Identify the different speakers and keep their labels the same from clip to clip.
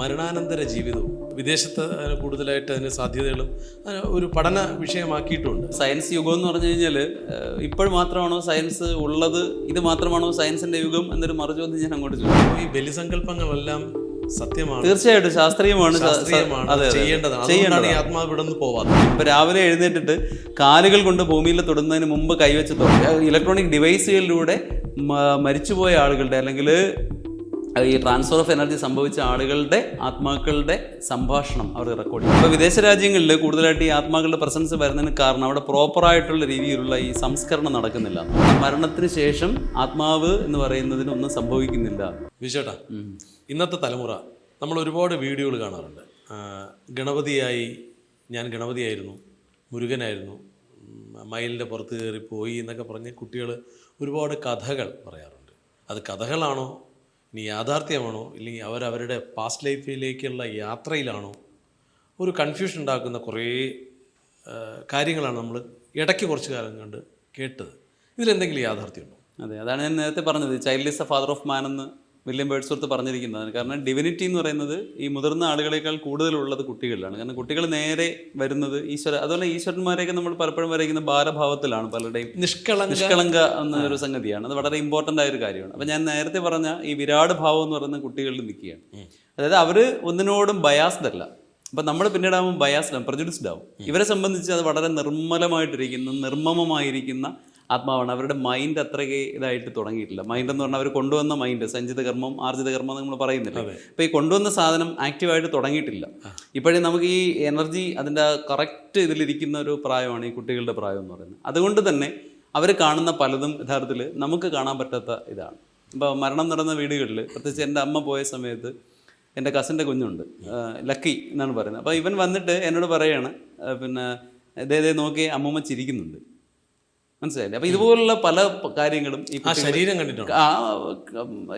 Speaker 1: മരണാനന്തര ജീവിതവും വിദേശത്ത് കൂടുതലായിട്ട് അതിന് സാധ്യതകളും ഒരു പഠന വിഷയമാക്കിയിട്ടുണ്ട്.
Speaker 2: സയൻസ് യുഗം എന്ന് പറഞ്ഞു കഴിഞ്ഞാൽ ഇപ്പോൾ മാത്രമാണോ സയൻസ് ഉള്ളത്? ഇത് മാത്രമാണോ സയൻസിന്റെ യുഗം എന്നൊരു മറുചോദ്യം ഞാൻ അങ്ങോട്ട് ചോദിച്ചു.
Speaker 1: ഈ ബലിസങ്കല്പങ്ങളെല്ലാം സത്യമാണ്.
Speaker 2: തീർച്ചയായിട്ടും ശാസ്ത്രീയമാണ്.
Speaker 1: ചെയ്യേണ്ടതാണ് അതുകൊണ്ടാണ് ഈ ആത്മാവ് ഇവിടെ നിന്ന് പോവാത്തത്.
Speaker 2: ഇപ്പൊ രാവിലെ എഴുന്നേറ്റിട്ട് കാലുകൾ കൊണ്ട് ഭൂമിയിൽ തൊടുന്നതിന് മുമ്പ് കൈവച്ച് തുടങ്ങി ഇലക്ട്രോണിക് ഡിവൈസുകളിലൂടെ മരിച്ചുപോയ ആളുകളുടെ അല്ലെങ്കിൽ ഈ ട്രാൻസ്ഫർ ഓഫ് എനർജി സംഭവിച്ച ആളുകളുടെ ആത്മാക്കളുടെ സംഭാഷണം അവർ റെക്കോർഡ് ചെയ്യും അപ്പോൾ വിദേശ രാജ്യങ്ങളിൽ കൂടുതലായിട്ട് ഈ ആത്മാക്കളുടെ പ്രസൻസ് വരുന്നതിന് കാരണം അവിടെ പ്രോപ്പറായിട്ടുള്ള രീതിയിലുള്ള ഈ സംസ്കരണം നടക്കുന്നില്ല. മരണത്തിന് ശേഷം ആത്മാവ് എന്ന് പറയുന്നതിനൊന്നും സംഭവിക്കുന്നില്ല.
Speaker 1: വിശേട്ടാ ഇന്നത്തെ തലമുറ നമ്മൾ ഒരുപാട് വീഡിയോകൾ കാണാറുണ്ട്. ഗണപതിയായി ഞാൻ ഗണപതിയായിരുന്നു മുരുകനായിരുന്നു മയിലിന്റെ പുറത്ത് കയറി പോയി എന്നൊക്കെ പറഞ്ഞ് കുട്ടികൾ ഒരുപാട് കഥകൾ പറയാറുണ്ട്. അത് കഥകളാണോ ഇനി യാഥാർത്ഥ്യമാണോ? ഇല്ലെങ്കിൽ അവരവരുടെ പാസ്റ്റ് ലൈഫിലേക്കുള്ള യാത്രയിലാണോ? ഒരു കൺഫ്യൂഷൻ ഉണ്ടാക്കുന്ന കുറേ കാര്യങ്ങളാണ് നമ്മൾ ഇടയ്ക്ക് കുറച്ച് കാലം കണ്ട് കേട്ടത്. ഇതിലെന്തെങ്കിലും യാഥാർത്ഥ്യമുണ്ടോ?
Speaker 2: അതെ അതാണ് ഞാൻ നേരത്തെ പറഞ്ഞത്. Child is a father of man എന്ന് വില്യം ബേഡ്സ്വർത്ത് പറഞ്ഞിരിക്കുന്നത് കാരണം ഡിവിനിറ്റി എന്ന് പറയുന്നത് ഈ മുതിർന്ന ആളുകളെക്കാൾ കൂടുതലുള്ളത് കുട്ടികളിലാണ്. കാരണം കുട്ടികൾ നേരെ വരുന്നത് ഈശ്വര അതുപോലെ ഈശ്വരന്മാരെയൊക്കെ നമ്മൾ പലപ്പോഴും വരയ്ക്കുന്ന ബാലഭാവത്തിലാണ് പലരുടെയും
Speaker 1: നിഷ്കളങ്ക.
Speaker 2: നിഷ്കളങ്ക എന്നൊരു സംഗതിയാണ്. അത് വളരെ ഇമ്പോർട്ടന്റ് ആയ ഒരു കാര്യമാണ്. അപ്പം ഞാൻ നേരത്തെ പറഞ്ഞ ഈ വിരാട് ഭാവം എന്ന് പറയുന്ന കുട്ടികളിൽ നിൽക്കുകയാണ് അതായത് അവർ ഒന്നിനോടും ബയാസ്ഡ് അല്ല. അപ്പം നമ്മൾ പിന്നീടാകുമ്പോൾ ബയാസ്ഡ് ആവും പ്രജുഡിസ്ഡ് ആവും. ഇവരെ സംബന്ധിച്ച് അത് വളരെ നിർമ്മലമായിട്ടിരിക്കുന്ന നിർമ്മമമായിരിക്കുന്ന ആത്മാവാണ്. അവരുടെ മൈൻഡ് അത്രയ്ക്ക് ഇതായിട്ട് തുടങ്ങിയിട്ടില്ല. മൈൻഡ് എന്ന് പറഞ്ഞാൽ അവർ കൊണ്ടുവന്ന മൈൻഡ് സഞ്ചിത കർമ്മം ആർജിത കർമ്മം നമ്മൾ പറയുന്നില്ല. അപ്പോൾ ഈ കൊണ്ടുവന്ന സാധനം ആക്റ്റീവായിട്ട് തുടങ്ങിയിട്ടില്ല. ഇപ്പോഴേ നമുക്ക് ഈ എനർജി അതിന്റെ കറക്റ്റ് ഇതിലിരിക്കുന്ന ഒരു പ്രായമാണ് ഈ കുട്ടികളുടെ പ്രായം എന്ന് പറയുന്നത്. അതുകൊണ്ട് തന്നെ അവർ കാണുന്ന പലതും യഥാർത്ഥത്തിൽ നമുക്ക് കാണാൻ പറ്റാത്ത ഇതാണ്. ഇപ്പോൾ മരണം നടന്ന വീടുകളിൽ പ്രത്യേകിച്ച് എന്റെ അമ്മ പോയ സമയത്ത് എന്റെ കസിന്റെ കുഞ്ഞുണ്ട്. ലക്കി എന്നാണ് പറയുന്നത്. അപ്പോൾ ഇവൻ വന്നിട്ട് എന്നോട് പറയാണ് പിന്നെ ഇതേ നോക്കി അമ്മമ്മ ചിരിക്കുന്നുണ്ട്. മനസ്സിലായില്ലേ? അപ്പോൾ ഇതുപോലുള്ള പല കാര്യങ്ങളും ഈ
Speaker 1: ശരീരം കണ്ടിട്ടുണ്ട്?
Speaker 2: ആ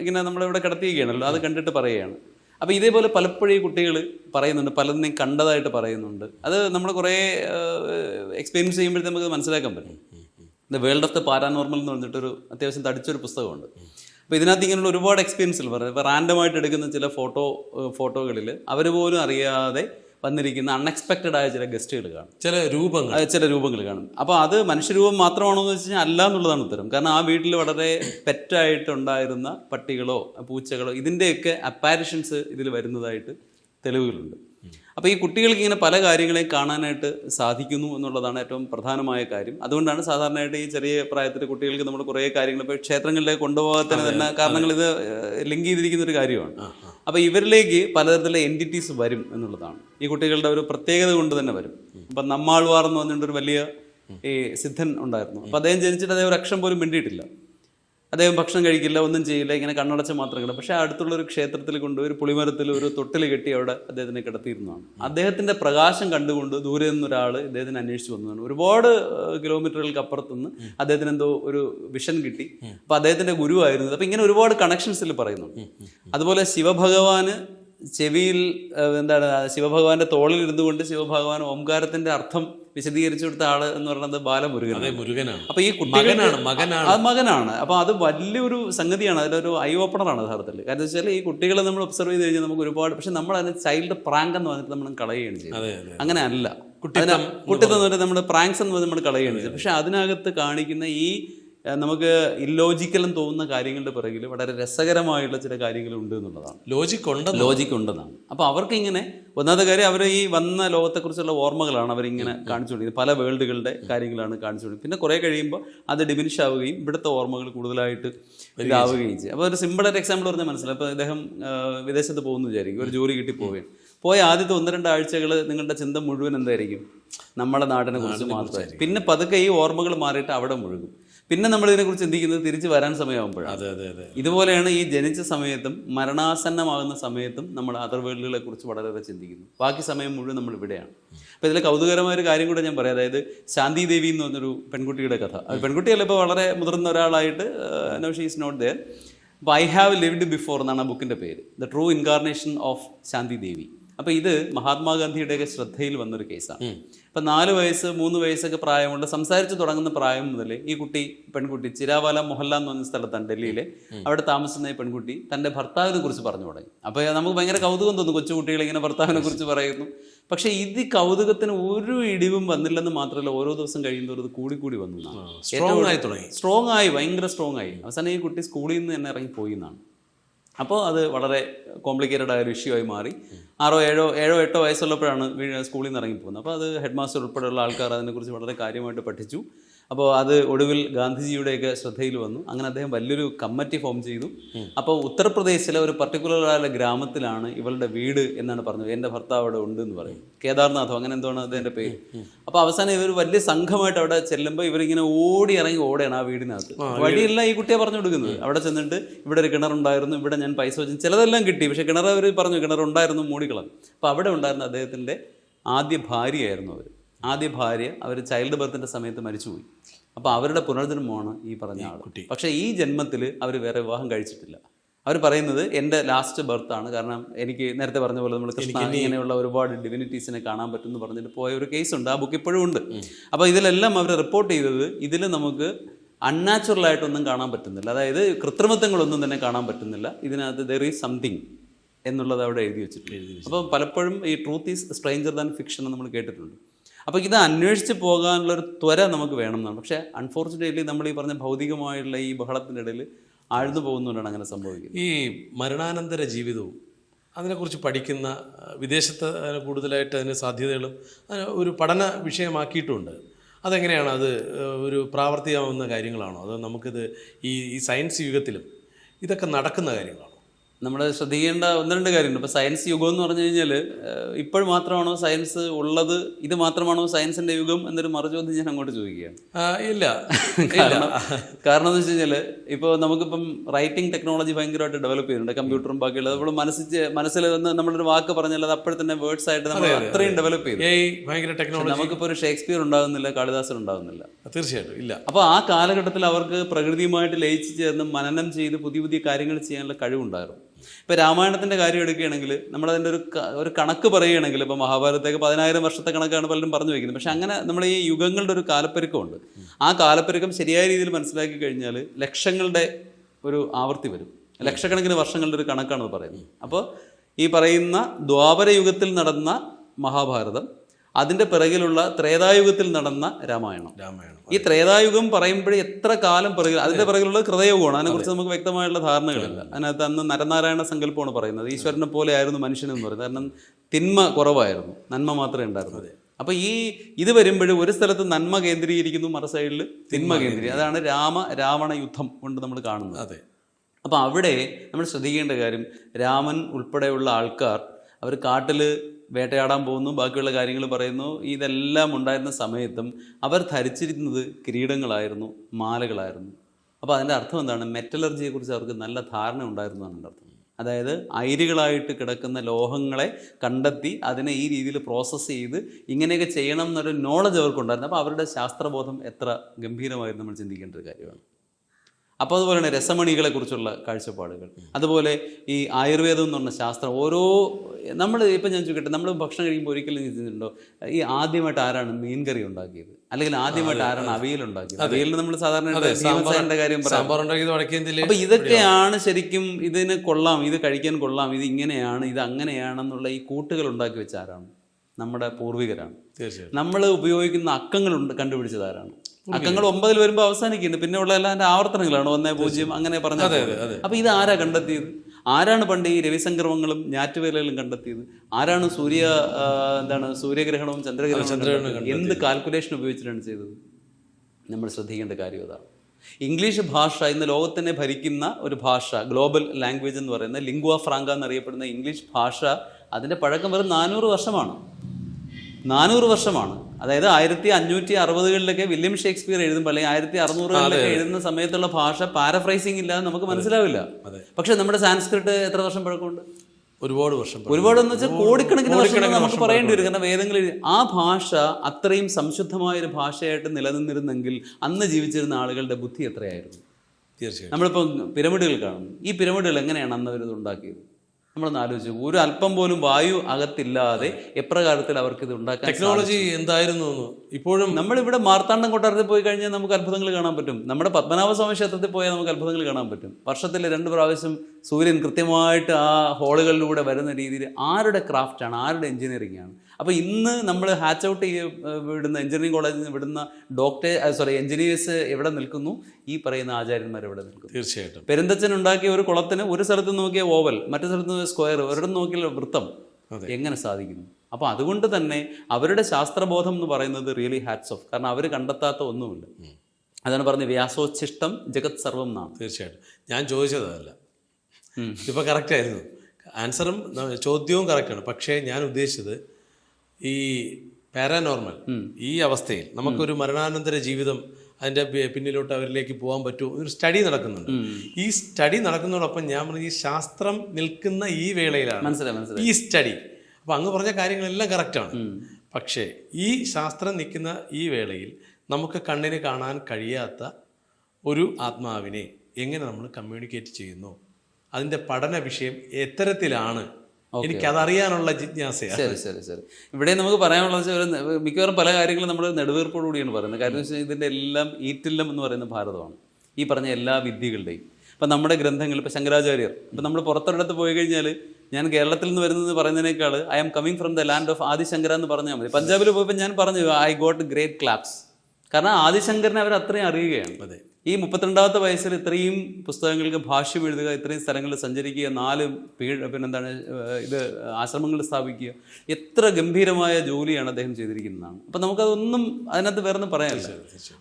Speaker 2: ഇങ്ങനെ നമ്മളിവിടെ കിടത്തിയിരിക്കുകയാണല്ലോ. അത് കണ്ടിട്ട് പറയുകയാണ്. അപ്പോൾ ഇതേപോലെ പലപ്പോഴും ഈ കുട്ടികൾ പറയുന്നുണ്ട് പലതിനെയും കണ്ടതായിട്ട് പറയുന്നുണ്ട്. അത് നമ്മൾ കുറേ എക്സ്പീരിയൻസ് ചെയ്യുമ്പോഴത്തേ നമുക്ക് മനസ്സിലാക്കാൻ പറ്റും. The world of the paranormal എന്ന് പറഞ്ഞിട്ടൊരു അത്യാവശ്യം തടിച്ചൊരു പുസ്തകമുണ്ട്. അപ്പോൾ ഇതിനകത്ത് ഇങ്ങനെയുള്ള ഒരുപാട് എക്സ്പീരിയൻസുകൾ പറയുന്നത് ഇപ്പോൾ റാൻഡമായിട്ട് എടുക്കുന്ന ചില ഫോട്ടോ ഫോട്ടോകളിൽ അവർ പോലും അറിയാതെ വന്നിരിക്കുന്ന അൺഎക്സ്പെക്റ്റഡ് ആയ ചില ഗസ്റ്റുകൾ കാണും.
Speaker 1: ചില രൂപങ്ങൾ.
Speaker 2: ചില രൂപങ്ങൾ കാണും. അപ്പോൾ അത് മനുഷ്യരൂപം മാത്രമാണോ എന്ന് വെച്ച് കഴിഞ്ഞാൽ അല്ല എന്നുള്ളതാണ് ഉത്തരം. കാരണം ആ വീട്ടിൽ വളരെ പെറ്റായിട്ടുണ്ടായിരുന്ന പട്ടികളോ പൂച്ചകളോ ഇതിന്റെയൊക്കെ അപ്പാരിഷൻസ് ഇതിൽ വരുന്നതായിട്ട് തെളിവുകളുണ്ട്. അപ്പോൾ ഈ കുട്ടികൾക്ക് ഇങ്ങനെ പല കാര്യങ്ങളെയും കാണാനായിട്ട് സാധിക്കുന്നു എന്നുള്ളതാണ് ഏറ്റവും പ്രധാനമായ കാര്യം. അതുകൊണ്ടാണ് സാധാരണയായിട്ട് ഈ ചെറിയ പ്രായത്തിൽ കുട്ടികൾക്ക് നമ്മൾ കുറേ കാര്യങ്ങൾ ഇപ്പോൾ ക്ഷേത്രങ്ങളിലേക്ക് കൊണ്ടുപോകാത്തതിന് തന്നെ കാരണങ്ങൾ ഇത് ലിങ്ക് ചെയ്തിരിക്കുന്ന ഒരു കാര്യമാണ്. അപ്പോൾ ഇവരിലേക്ക് പലതരത്തിലുള്ള എന്റിറ്റീസ് വരും എന്നുള്ളതാണ്. ഈ കുട്ടികളുടെ ഒരു പ്രത്യേകത കൊണ്ട് തന്നെ വരും. അപ്പം നമ്മാൾവാർ എന്ന് പറഞ്ഞിട്ടൊരു വലിയ ഈ സിദ്ധൻ ഉണ്ടായിരുന്നു. അപ്പോൾ അദ്ദേഹം ജനിച്ചിട്ട് അദ്ദേഹം ഒരു അക്ഷം പോലും മിണ്ടിയിട്ടില്ല. അദ്ദേഹം ഭക്ഷണം കഴിക്കില്ല ഒന്നും ചെയ്യില്ല ഇങ്ങനെ കണ്ണടച്ച് മാത്രം കിടക്കും പക്ഷേ അടുത്തുള്ള ഒരു ക്ഷേത്രത്തിൽ കൊണ്ട് ഒരു പുളിമരത്തിൽ ഒരു തൊട്ടിൽ കെട്ടി അവിടെ അദ്ദേഹത്തിനെ കിടത്തിയിരുന്നതാണ്. അദ്ദേഹത്തിന്റെ പ്രകാശം കണ്ടുകൊണ്ട് ദൂരെ നിന്നൊരാൾ ഇദ്ദേഹത്തിന് അന്വേഷിച്ച് വന്നതാണ്. ഒരുപാട് കിലോമീറ്ററുകൾക്ക് അപ്പുറത്തുനിന്ന് അദ്ദേഹത്തിന് എന്തോ ഒരു വിഷൻ കിട്ടി. അപ്പൊ അദ്ദേഹത്തിന്റെ ഗുരുവായിരുന്നു അപ്പൊ ഇങ്ങനെ ഒരുപാട് കണക്ഷൻസിൽ പറയുന്നു അതുപോലെ ശിവഭഗവാന് ചെവിയിൽ എന്താണ് ശിവഭഗവാന്റെ തോളിൽ ഇരുന്നു കൊണ്ട് ശിവഭഗവാൻ ഓംകാരത്തിന്റെ അർത്ഥം വിശദീകരിച്ചു കൊടുത്ത ആൾ എന്ന് പറയുന്നത് ബാലമുരുകൻ
Speaker 1: മുരുകനാണ്.
Speaker 2: അപ്പൊ ഈ
Speaker 1: മകനാണ് മകനാണ്.
Speaker 2: അത് മകനാണ്. അപ്പൊ അത് വലിയൊരു സംഗതിയാണ്. അതിലൊരു ഐ ഓപ്പണർ ആണ് യഥാർത്ഥത്തിൽ കാരണം വെച്ചാൽ ഈ കുട്ടികളെ നമ്മൾ ഒബ്സർവ് ചെയ്ത് കഴിഞ്ഞാൽ നമുക്ക് ഒരുപാട് പക്ഷെ നമ്മൾ അതിന് ചൈൽഡ് പ്രാങ്ക് എന്ന് പറഞ്ഞിട്ട് നമ്മൾ കളയുകയാണ് ചെയ്യുന്നത്. അങ്ങനെ അല്ല
Speaker 1: കുട്ടിത്തം
Speaker 2: എന്ന് പറഞ്ഞാൽ നമ്മുടെ പ്രാങ്ക്സ് എന്ന് പറഞ്ഞാൽ നമ്മൾ കളയുകയാണ് ചെയ്യുന്നത്. പക്ഷെ അതിനകത്ത് കാണിക്കുന്ന ഈ നമുക്ക് ഇല്ലോജിക്കലും തോന്നുന്ന കാര്യങ്ങളുടെ പിറകിൽ വളരെ രസകരമായിട്ടുള്ള ചില കാര്യങ്ങൾ ഉണ്ട് എന്നുള്ളതാണ്.
Speaker 1: ലോജിക് ഉണ്ട്
Speaker 2: ലോജിക് ഉണ്ടെന്നാണ്. അപ്പോൾ അവർക്ക് ഇങ്ങനെ ഒന്നാമത്തെ കാര്യം അവർ ഈ വന്ന ലോകത്തെക്കുറിച്ചുള്ള ഓർമ്മകളാണ് അവരിങ്ങനെ കൊടുക്കുന്നത് പല വേൾഡുകളുടെ കാര്യങ്ങളാണ് കാണിച്ചു കൊടുക്കുന്നത് പിന്നെ കുറേ കഴിയുമ്പോൾ അത് ഡിമിനിഷ് ആവുകയും ഇവിടുത്തെ ഓർമ്മകൾ കൂടുതലായിട്ട് ഇതാവുകയും ചെയ്യും. അപ്പോൾ ഒരു സിമ്പിളായിട്ട് എക്സാമ്പിൾ പറഞ്ഞാൽ മനസ്സിലായി. അപ്പോൾ ഇദ്ദേഹം വിദേശത്ത് പോകുന്നു വിചാരിക്കും. ഒരു ജോലി കിട്ടി പോവുകയാണ് പോയ ആദ്യത്തെ ഒന്ന് രണ്ട് ആഴ്ചകൾ നിങ്ങളുടെ ചിന്ത മുഴുവൻ എന്തായിരിക്കും? നമ്മുടെ നാടിനെ കുറിച്ച് മാത്രമായിരിക്കും. പിന്നെ പതുക്കെ ഈ ഓർമ്മകൾ മാറിയിട്ട് അവിടെ മുഴുകും. പിന്നെ നമ്മൾ ഇതിനെക്കുറിച്ച് ചിന്തിക്കുന്നത് തിരിച്ചു വരാൻ സമയമാകുമ്പോഴാണ്.
Speaker 1: അതെ അതെ അതെ.
Speaker 2: ഇതുപോലെയാണ് ഈ ജനിച്ച സമയത്തും മരണാസന്നമാകുന്ന സമയത്തും നമ്മൾ അതർ വേൾഡുകളെ കുറിച്ച് വളരെയേറെ ചിന്തിക്കുന്നു. ബാക്കി സമയം മുഴുവൻ നമ്മൾ ഇവിടെയാണ്. അപ്പോൾ ഇതിലെ കൗതുകരമായ ഒരു കാര്യം കൂടെ ഞാൻ പറയാം. അതായത് ശാന്തി ദേവി എന്ന് പറഞ്ഞൊരു പെൺകുട്ടിയുടെ കഥ. പെൺകുട്ടിയല്ല ഇപ്പോൾ വളരെ മുതിർന്ന ഒരാളായിട്ട് no she is not there അപ്പോൾ ഐ ഹാവ് ലിവ്ഡ് ബിഫോർ എന്നാണ് ആ ബുക്കിന്റെ പേര്. The true incarnation of Shanti Devi അപ്പോൾ ഇത് മഹാത്മാഗാന്ധിയുടെയൊക്കെ ശ്രദ്ധയിൽ വന്നൊരു കേസാണ് അപ്പം നാല് വയസ്സ് മൂന്ന് വയസ്സൊക്കെ പ്രായമുള്ള സംസാരിച്ചു തുടങ്ങുന്ന പ്രായം മുതൽ ഈ കുട്ടി പെൺകുട്ടി ചിരാവാല മൊഹല്ല എന്ന് പറഞ്ഞ സ്ഥലത്താണ് ഡൽഹിയിലെ. അവിടെ താമസിക്കുന്ന ഈ പെൺകുട്ടി തന്റെ ഭർത്താവിനെ കുറിച്ച് പറഞ്ഞു തുടങ്ങി. അപ്പോൾ നമുക്ക് ഭയങ്കര കൗതുകം തോന്നുന്നു കൊച്ചുകുട്ടികൾ ഇങ്ങനെ ഭർത്താവിനെ കുറിച്ച് പറയുന്നു. പക്ഷേ ഇത് കൗതുകത്തിന് ഒരു ഇടിവും വന്നില്ലെന്ന് മാത്രമല്ല ഓരോ ദിവസം കഴിയുമ്പോൾ ഇത് കൂടി കൂടി വന്നു.
Speaker 1: സ്ട്രോങ് ആയി തുടങ്ങി.
Speaker 2: സ്ട്രോങ് ആയി ഭയങ്കര സ്ട്രോങ് ആയി. അവസാനം ഈ കുട്ടി സ്കൂളിൽ നിന്ന് തന്നെ ഇറങ്ങി പോയി എന്നാണ്. അപ്പോൾ അത് വളരെ കോംപ്ലിക്കേറ്റഡ് ആയ ഒരു ഇഷ്യൂ ആയി മാറി. ആറോ ഏഴോ ഏഴോ എട്ടോ വയസ്സുള്ളപ്പോഴാണ് സ്കൂളിൽ നിന്ന് ഇറങ്ങി പോകുന്നത് അപ്പോൾ അത് ഹെഡ് മാസ്റ്റർ ഉൾപ്പെടെയുള്ള ആൾക്കാർ അതിനെക്കുറിച്ച് വളരെ കാര്യമായിട്ട് പഠിച്ചു. അപ്പോൾ അത് ഒടുവിൽ ഗാന്ധിജിയുടെയൊക്കെ ശ്രദ്ധയിൽ വന്നു. അങ്ങനെ അദ്ദേഹം വലിയൊരു കമ്മിറ്റി ഫോം ചെയ്തു. അപ്പോൾ ഉത്തർപ്രദേശിലെ ഒരു പർട്ടിക്കുലറായ ഗ്രാമത്തിലാണ് ഇവളുടെ വീട് എന്നാണ് പറഞ്ഞത്. എന്റെ ഭർത്താവ് അവിടെ ഉണ്ട് എന്ന് പറയും. കേദാർനാഥോ അങ്ങനെ എന്തോ അദ്ദേഹന്റെ പേര്? അപ്പോൾ അവസാനം ഇവർ വലിയ സംഘമായിട്ട് അവിടെ ചെല്ലുമ്പോൾ ഇവരിങ്ങനെ ഓടി ഇറങ്ങി ഓടുകയാണ് ആ വീടിനകത്ത്. വഴിയല്ല ഈ കുട്ടിയെ പറഞ്ഞു കൊടുക്കുന്നത്. അവിടെ ചെന്നിട്ട് ഇവിടെ ഒരു കിണറുണ്ടായിരുന്നു ഇവിടെ ഞാൻ പൈസ വെച്ചു ചിലതെല്ലാം കിട്ടി. പക്ഷേ കിണർ അവർ പറഞ്ഞു കിണറുണ്ടായിരുന്നു മൂടിക്കളഞ്ഞു. അപ്പോൾ അവിടെ ഉണ്ടായിരുന്ന അദ്ദേഹത്തിന്റെ ആദ്യ ഭാര്യയായിരുന്നു അവർ. ആദ്യ ഭാര്യ അവർ ചൈൽഡ് ബർത്തിന്റെ സമയത്ത് മരിച്ചുപോയി. അപ്പോൾ അവരുടെ പുനർജന്മമാണ് ഈ പറഞ്ഞ ആൾ പക്ഷേ ഈ ജന്മത്തിൽ അവർ വേറെ വിവാഹം കഴിച്ചിട്ടില്ല. അവർ പറയുന്നത് എന്റെ ലാസ്റ്റ് ബർത്താണ് കാരണം എനിക്ക് നേരത്തെ പറഞ്ഞ പോലെ നമ്മൾ കൃഷ്ണ ഇങ്ങനെയുള്ള ഒരുപാട് ഡിവിനിറ്റീസിനെ കാണാൻ പറ്റുമെന്ന് പറഞ്ഞിട്ട് പോയ ഒരു കേസ് ഉണ്ട്. ആ ബുക്ക് ഇപ്പോഴും ഉണ്ട്. അപ്പോൾ ഇതിലെല്ലാം അവർ റിപ്പോർട്ട് ചെയ്തത് ഇതിൽ നമുക്ക് അൺനാച്ചുറൽ ആയിട്ടൊന്നും കാണാൻ പറ്റുന്നില്ല. അതായത് കൃത്രിമത്വങ്ങളൊന്നും തന്നെ കാണാൻ പറ്റുന്നില്ല. ഇതിനകത്ത് ദർ ഈസ് സംതിങ് എന്നുള്ളത് അവിടെ എഴുതി വെച്ചിട്ടുണ്ട്. അപ്പോൾ പലപ്പോഴും ഈ truth is stranger than fiction നമ്മൾ കേട്ടിട്ടുണ്ട്. അപ്പോൾ ഇത് അന്വേഷിച്ച് പോകാനുള്ളൊരു ത്വര നമുക്ക് വേണം എന്നാണ്. പക്ഷേ അൺഫോർച്ചുനേറ്റ്ലി നമ്മൾ ഈ പറഞ്ഞ ഭൗതികമായുള്ള ഈ ബഹളത്തിന്റെ ഇടയിൽ ആഴ്ന്നു പോകുന്നതുകൊണ്ടാണ് അങ്ങനെ സംഭവിക്കുന്നത്.
Speaker 1: ഈ മരണാനന്തര ജീവിതവും അതിനെക്കുറിച്ച് പഠിക്കുന്ന വിദേശത്ത് കൂടുതലായിട്ട് അതിന് സാധ്യതകളും ഒരു പഠന വിഷയമാക്കിയിട്ടുണ്ട്. അതെങ്ങനെയാണ് അത് ഒരു പ്രാവർത്തികമാവുന്ന കാര്യങ്ങളാണോ? അത് നമുക്കിത് ഈ ഈ സയൻസ് യുഗത്തിലും ഇതൊക്കെ നടക്കുന്ന കാര്യങ്ങളാണോ?
Speaker 2: നമ്മൾ ശ്രദ്ധിക്കേണ്ട ഒന്ന് രണ്ട് കാര്യമുണ്ട്. ഇപ്പോൾ സയൻസ് യുഗം എന്ന് പറഞ്ഞു കഴിഞ്ഞാൽ ഇപ്പോൾ മാത്രമാണോ സയൻസ് ഉള്ളത്? ഇത് മാത്രമാണോ സയൻസിന്റെ യുഗം എന്നൊരു മറുചോദ്യം ഞാൻ അങ്ങോട്ട് ചോദിക്കുകയാണ്.
Speaker 1: ഇല്ല.
Speaker 2: കാരണം കാരണം എന്ന് വെച്ച് കഴിഞ്ഞാൽ ഇപ്പോൾ നമുക്കിപ്പം റൈറ്റിംഗ് ടെക്നോളജി ഭയങ്കരമായിട്ട് ഡെവലപ്പ് ചെയ്യുന്നുണ്ട്. കമ്പ്യൂട്ടറും ബാക്കിയുള്ളത് അപ്പോൾ മനസ്സിച്ച് മനസ്സിൽ വന്ന് നമ്മളൊരു വാക്ക് പറഞ്ഞാൽ അത് അപ്പോഴെ തന്നെ വേർഡ്സ് ആയിട്ട് നമ്മൾ അത്രയും ഡെവലപ്പ് ചെയ്തു നമുക്കിപ്പോൾ ഒരു ഷേക്സ്പിയർ ഉണ്ടാകുന്നില്ല കാളിദാസൻ ഉണ്ടാകുന്നില്ല.
Speaker 1: തീർച്ചയായിട്ടും ഇല്ല.
Speaker 2: അപ്പോൾ ആ കാലഘട്ടത്തിൽ അവർക്ക് പ്രകൃതിയുമായിട്ട് ലയിച്ചു ചേർന്ന് മനനം ചെയ്ത് പുതിയ പുതിയ കാര്യങ്ങൾ ചെയ്യാനുള്ള കഴിവുണ്ടായിരുന്നു. ഇപ്പോൾ രാമായണത്തിന്റെ കാര്യം എടുക്കുകയാണെങ്കിൽ നമ്മളതിന്റെ ഒരു ഒരു കണക്ക് പറയുകയാണെങ്കിൽ ഇപ്പോൾ മഹാഭാരതത്തേക്ക് പതിനായിരം വർഷത്തെ കണക്കാണ് പലരും പറഞ്ഞു വയ്ക്കുന്നത് പക്ഷേ അങ്ങനെ നമ്മുടെ ഈ യുഗങ്ങളുടെ ഒരു കാലപ്പെരുക്കമുണ്ട്. ആ കാലപ്പെരുക്കം ശരിയായ രീതിയിൽ മനസ്സിലാക്കി കഴിഞ്ഞാൽ ലക്ഷങ്ങളുടെ ഒരു ആവർത്തി വരും. ലക്ഷക്കണക്കിന് വർഷങ്ങളുടെ ഒരു കണക്കാണെന്ന് പറയുന്നത്. അപ്പോൾ ഈ പറയുന്ന ദ്വാപര യുഗത്തിൽ നടന്ന മഹാഭാരതം അതിന്റെ പിറകിലുള്ള ത്രേതായുഗത്തിൽ നടന്ന രാമായണം.
Speaker 1: രാമായണം.
Speaker 2: ഈ ത്രേതായുഗം പറയുമ്പോഴേ എത്ര കാലം പിറകിൽ അതിന്റെ പിറകിലുള്ള ഹൃദയവുമാണ് അതിനെക്കുറിച്ച് നമുക്ക് വ്യക്തമായുള്ള ധാരണകളില്ല. അതിനകത്ത് അന്ന് നരനാരായണ സങ്കല്പമാണ് പറയുന്നത്. ഈശ്വരനെ പോലെ ആയിരുന്നു മനുഷ്യനെന്ന് പറയുന്നത്. കാരണം തിന്മ കുറവായിരുന്നു. നന്മ മാത്രമേ ഉണ്ടായിരുന്നത് അപ്പോൾ ഈ ഇത് വരുമ്പോഴും ഒരു സ്ഥലത്ത് നന്മ കേന്ദ്രീകരിക്കുന്നു മറു സൈഡിൽ തിന്മ കേന്ദ്രീ അതാണ് രാമ രാവണ യുദ്ധം കൊണ്ട് നമ്മൾ കാണുന്നത്.
Speaker 1: അതെ.
Speaker 2: അപ്പോൾ അവിടെ നമ്മൾ ശ്രദ്ധിക്കേണ്ട കാര്യം രാമൻ ഉൾപ്പെടെയുള്ള ആൾക്കാർ അവർ കാട്ടിൽ വേട്ടയാടാൻ പോകുന്നു ബാക്കിയുള്ള കാര്യങ്ങൾ പറയുന്നു. ഇതെല്ലാം ഉണ്ടായിരുന്ന സമയത്തും അവർ ധരിച്ചിരുന്നത് കിരീടങ്ങളായിരുന്നു മാലകളായിരുന്നു. അപ്പോൾ അതിന്റെ അർത്ഥം എന്താണ്? മെറ്റലർജിയെക്കുറിച്ച് അവർക്ക് നല്ല ധാരണ ഉണ്ടായിരുന്നു എന്നാണ് അർത്ഥം. അതായത് അയിരുകളായിട്ട് കിടക്കുന്ന ലോഹങ്ങളെ കണ്ടെത്തി അതിനെ ഈ രീതിയിൽ പ്രോസസ്സ് ചെയ്ത് ഇങ്ങനെയൊക്കെ ചെയ്യണം എന്നൊരു നോളജ് അവർക്കുണ്ടായിരുന്നു. അപ്പോൾ അവരുടെ ശാസ്ത്രബോധം എത്ര ഗംഭീരമായിരുന്നു നമ്മൾ ചിന്തിക്കേണ്ട ഒരു കാര്യമാണ്. അപ്പോൾ അതുപോലെ തന്നെ രസമണികളെ കുറിച്ചുള്ള കാഴ്ചപ്പാടുകൾ. അതുപോലെ ഈ ആയുർവേദം എന്ന് പറഞ്ഞ ശാസ്ത്രം ഓരോ നമ്മൾ ഇപ്പം ഞാൻ ചോദിക്കട്ടെ നമ്മൾ ഭക്ഷണം കഴിയുമ്പോൾ ഒരിക്കലും ചിന്തിച്ചിട്ടുണ്ടോ? ഈ ആദ്യമായിട്ട് ആരാണ് മീൻകറി ഉണ്ടാക്കിയത്? അല്ലെങ്കിൽ ആദ്യമായിട്ട് ആരാണ് അവിയൽ ഉണ്ടാക്കിയത്? അവിയലിന് നമ്മൾ സാധാരണ കാര്യം അപ്പൊ ഇതൊക്കെയാണ് ശരിക്കും ഇതിന് കൊള്ളാം ഇത് കഴിക്കാൻ കൊള്ളാം ഇത് ഇങ്ങനെയാണ് ഇത് അങ്ങനെയാണെന്നുള്ള ഈ കൂട്ടുകൾ ഉണ്ടാക്കി വെച്ച ആരാണ്? നമ്മുടെ പൂർവികരാണ്. നമ്മൾ ഉപയോഗിക്കുന്ന അക്കങ്ങൾ കണ്ടുപിടിച്ചത് ആരാണ്? അക്കങ്ങൾ ഒമ്പതിൽ വരുമ്പോൾ അവസാനിക്കുന്നു പിന്നെ ഉള്ള എല്ലാം അതിന്റെ ആവർത്തനങ്ങളാണ്. ഒന്നേ പൂജ്യം അങ്ങനെ പറഞ്ഞത് അപ്പൊ ഇത് ആരാ കണ്ടെത്തിയത്? ആരാണ് പണ്ട് ഈ രവിസംക്രമങ്ങളും ഞാറ്റുവേലകളും കണ്ടെത്തിയത്? ആരാണ് സൂര്യ എന്താണ് സൂര്യഗ്രഹണവും ചന്ദ്രഗ്രഹണവും എന്ത് കാൽക്കുലേഷൻ ഉപയോഗിച്ചിട്ടാണ് ചെയ്തത്? നമ്മൾ ശ്രദ്ധിക്കേണ്ട കാര്യം അതാണ്. ഇംഗ്ലീഷ് ഭാഷ ഇന്ന് ലോകത്തിനെ ഭരിക്കുന്ന ഒരു ഭാഷ ഗ്ലോബൽ ലാംഗ്വേജ് എന്ന് പറയുന്ന ലിംഗ്വ ഫ്രാങ്ക എന്നറിയപ്പെടുന്ന ഇംഗ്ലീഷ് ഭാഷ അതിന്റെ പഴക്കം വെറും നാനൂറ് വർഷമാണ്. നാനൂറ് വർഷമാണ്. അതായത് ആയിരത്തി അഞ്ഞൂറ്റി അറുപതുകളിലൊക്കെ വില്യം ഷേക്സ്പിയർ എഴുതുമ്പോൾ അല്ലെങ്കിൽ ആയിരത്തി അറുന്നൂറുകളിലൊക്കെ എഴുതുന്ന സമയത്തുള്ള ഭാഷ പാരഫ്രൈസിംഗ് ഇല്ലാതെ നമുക്ക് മനസ്സിലാവില്ല. പക്ഷെ നമ്മുടെ സാൻസ്ക്രിറ്റ് എത്ര വർഷം പഴക്കമുണ്ട്?
Speaker 1: ഒരുപാട് വർഷം
Speaker 2: ഒരുപാട് എന്ന് വെച്ചാൽ കോടിക്കണക്കിന് വർഷങ്ങൾ നമുക്ക് പറയേണ്ടി വരും. കാരണം വേദങ്ങളിൽ ആ ഭാഷ അത്രയും സംശുദ്ധമായ ഒരു ഭാഷയായിട്ട് നിലനിന്നിരുന്നെങ്കിൽ അന്ന് ജീവിച്ചിരുന്ന ആളുകളുടെ ബുദ്ധി എത്രയായിരുന്നു?
Speaker 1: തീർച്ചയായും
Speaker 2: നമ്മളിപ്പോൾ പിരമിഡുകൾ കാണും ഈ പിരമിഡുകൾ എങ്ങനെയാണ് അന്ന് അവരിത് ഉണ്ടാക്കിയത്? നമ്മളൊന്ന് ആലോചിച്ചു ഒരു അല്പം പോലും വായു അകത്തില്ലാതെ എപ്രകാരത്തിൽ അവർക്ക് ഇത് ഉണ്ടാക്കാൻ
Speaker 1: ടെക്നോളജി എന്തായിരുന്നു ഇപ്പോഴും
Speaker 2: നമ്മളിവിടെ മാർത്താണ്ഡം കൊട്ടാരത്തിൽ പോയി കഴിഞ്ഞാൽ നമുക്ക് അത്ഭുതങ്ങൾ കാണാൻ പറ്റും. നമ്മുടെ പത്മനാഭസ്വാമി ക്ഷേത്രത്തിൽ പോയാൽ നമുക്ക് അത്ഭുതങ്ങൾ കാണാൻ പറ്റും. വർഷത്തിൽ രണ്ട് പ്രാവശ്യം സൂര്യൻ കൃത്യമായിട്ട് ആ ഹോളുകളിലൂടെ വരുന്ന രീതിയിൽ ആരുടെ ക്രാഫ്റ്റാണ് ആരുടെ എഞ്ചിനീയറിംഗ് ആണ്? അപ്പോൾ ഇന്ന് നമ്മൾ ഹാച്ച് ഔട്ട് ചെയ്യ വിടുന്ന എഞ്ചിനീയറിംഗ് കോളേജിൽ നിന്ന് വിടുന്ന ഡോക്ടർ സോറി എഞ്ചിനീയേഴ്സ് എവിടെ നിൽക്കുന്നു? ഈ പറയുന്ന ആചാര്യന്മാർ എവിടെ നിൽക്കുന്നു?
Speaker 1: തീർച്ചയായിട്ടും.
Speaker 2: പെരുന്തച്ചൻ ഉണ്ടാക്കിയ ഒരു കുളത്തിന് ഒരു സ്ഥലത്ത് നോക്കിയ ഓവൽ മറ്റു സ്ഥലത്ത് നോക്കിയ സ്ക്വയർ ഒരിടം നോക്കിയ വൃത്തം എങ്ങനെ സാധിക്കുന്നു? അപ്പോൾ അതുകൊണ്ട് തന്നെ അവരുടെ ശാസ്ത്രബോധം എന്ന് പറയുന്നത് റിയലി ഹാറ്റ്സ് ഓഫ്. കാരണം അവർ കണ്ടെത്താത്ത ഒന്നുമില്ല. അതാണ് പറഞ്ഞത് വ്യാസോച്ഛിഷ്ടം ജഗത് സർവം എന്നാണ്
Speaker 1: തീർച്ചയായിട്ടും. ഞാൻ ചോദിച്ചത് അതല്ല.
Speaker 2: ഉം.
Speaker 1: ഇപ്പോൾ കറക്റ്റ് ആയിരുന്നു. ആൻസറും ചോദ്യവും കറക്റ്റാണ് പക്ഷേ ഞാൻ ഉദ്ദേശിച്ചത് ഈ പാരാനോർമൽ ഈ അവസ്ഥയിൽ നമുക്കൊരു മരണാനന്തര ജീവിതം അതിന്റെ പിന്നിലോട്ട് അവരിലേക്ക് പോകാൻ പറ്റുമോ? ഒരു സ്റ്റഡി നടക്കുന്നുണ്ട്. ഈ സ്റ്റഡി നടക്കുന്നതോടൊപ്പം ഞാൻ പറഞ്ഞ ഈ ശാസ്ത്രം നിൽക്കുന്ന ഈ വേളയിലാണ്
Speaker 2: മനസ്സിലായി
Speaker 1: ഈ സ്റ്റഡി അപ്പോൾ അങ്ങ് പറഞ്ഞ കാര്യങ്ങളെല്ലാം കറക്റ്റാണ് പക്ഷേ ഈ ശാസ്ത്രം നിൽക്കുന്ന ഈ വേളയിൽ നമുക്ക് കണ്ണിന് കാണാൻ കഴിയാത്ത ഒരു ആത്മാവിനെ എങ്ങനെ നമ്മൾ കമ്മ്യൂണിക്കേറ്റ് ചെയ്യുന്നു? അതിന്റെ പഠന വിഷയം എത്തരത്തിലാണ് എനിക്കതറിയാനുള്ള ജിജ്ഞാസയാണ്.
Speaker 2: ശരി ശരി ശരി. ഇവിടെ നമുക്ക് പറയാനുള്ളത് ഒരു മിക്കവാറും പല കാര്യങ്ങളും നമ്മൾ നെടുവീർപ്പോടുകൂടിയാണ് പറയുന്നത്. കാരണം എന്ന് വെച്ചാൽ ഇതിന്റെ എല്ലാം ഈറ്റില്ലം എന്ന് പറയുന്ന ഭാരതമാണ്. ഈ പറഞ്ഞ എല്ലാ വിദ്യകളുടെയും. ഇപ്പം നമ്മുടെ ഗ്രന്ഥങ്ങൾ ഇപ്പം ശങ്കരാചാര്യർ ഇപ്പം നമ്മൾ പുറത്തൊരിടത്ത് പോയി കഴിഞ്ഞാൽ ഞാൻ കേരളത്തിൽ നിന്ന് വരുന്നത് പറയുന്നതിനേക്കാൾ I am coming from the land of Adi Shankara എന്ന് പറഞ്ഞാൽ മതി. പഞ്ചാബിൽ പോയപ്പോൾ ഞാൻ പറഞ്ഞു ഐ ഗോട്ട് ഗ്രേറ്റ് ക്ലാപ്സ് കാരണം ആദിശങ്കരനെ അവർ അത്രയും അറിയുകയാണ്.
Speaker 1: അതെ.
Speaker 2: ഈ മുപ്പത്തിരണ്ടാമത്തെ വയസ്സിൽ ഇത്രയും പുസ്തകങ്ങൾക്ക് ഭാഷ്യം എഴുതുക ഇത്രയും സ്ഥലങ്ങളിൽ സഞ്ചരിക്കുക നാല് പീഠ പിന്നെന്താണ് ഇത് ആശ്രമങ്ങൾ സ്ഥാപിക്കുക എത്ര ഗംഭീരമായ ജോലിയാണ് അദ്ദേഹം ചെയ്തിരിക്കുന്നതാണ്. അപ്പം നമുക്കതൊന്നും അതിനകത്ത് വേറെ ഒന്നും പറയാനില്ല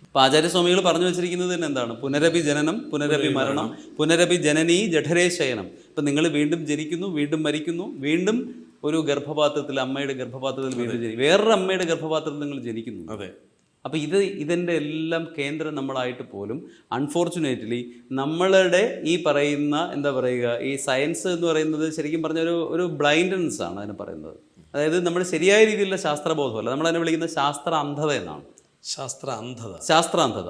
Speaker 2: അപ്പം ആചാര്യസ്വാമികൾ പറഞ്ഞു വെച്ചിരിക്കുന്നത് തന്നെ എന്താണ്? പുനരപി ജനനം പുനരപി മരണം പുനരപി ജനനീ ജഠരേ ശയനം. ഇപ്പം നിങ്ങൾ വീണ്ടും ജനിക്കുന്നു വീണ്ടും മരിക്കുന്നു വീണ്ടും ഒരു ഗർഭപാത്രത്തിൽ അമ്മയുടെ ഗർഭപാത്രത്തിൽ വീണ്ടും ജനിക്കും വേറൊരു അമ്മയുടെ ഗർഭപാത്രത്തിൽ നിങ്ങൾ ജനിക്കുന്നു.
Speaker 1: അതെ.
Speaker 2: അപ്പോൾ ഇത് ഇതിന്റെ എല്ലാം കേന്ദ്രം നമ്മളായിട്ട് പോലും അൺഫോർച്ചുനേറ്റ്ലി നമ്മളുടെ ഈ പറയുന്ന എന്താ പറയുക ഈ സയൻസ് എന്ന് പറയുന്നത് ശരിക്കും പറഞ്ഞ ഒരു ഒരു ബ്ലൈൻഡൻസ് ആണ് അതിന് പറയുന്നത്. അതായത് നമ്മൾ ശരിയായ രീതിയിലുള്ള ശാസ്ത്രബോധമല്ല നമ്മൾ അതിനെ വിളിക്കുന്ന ശാസ്ത്ര അന്ധത എന്നാണ്.
Speaker 1: ശാസ്ത്ര അന്ധത
Speaker 2: ശാസ്ത്ര അന്ധത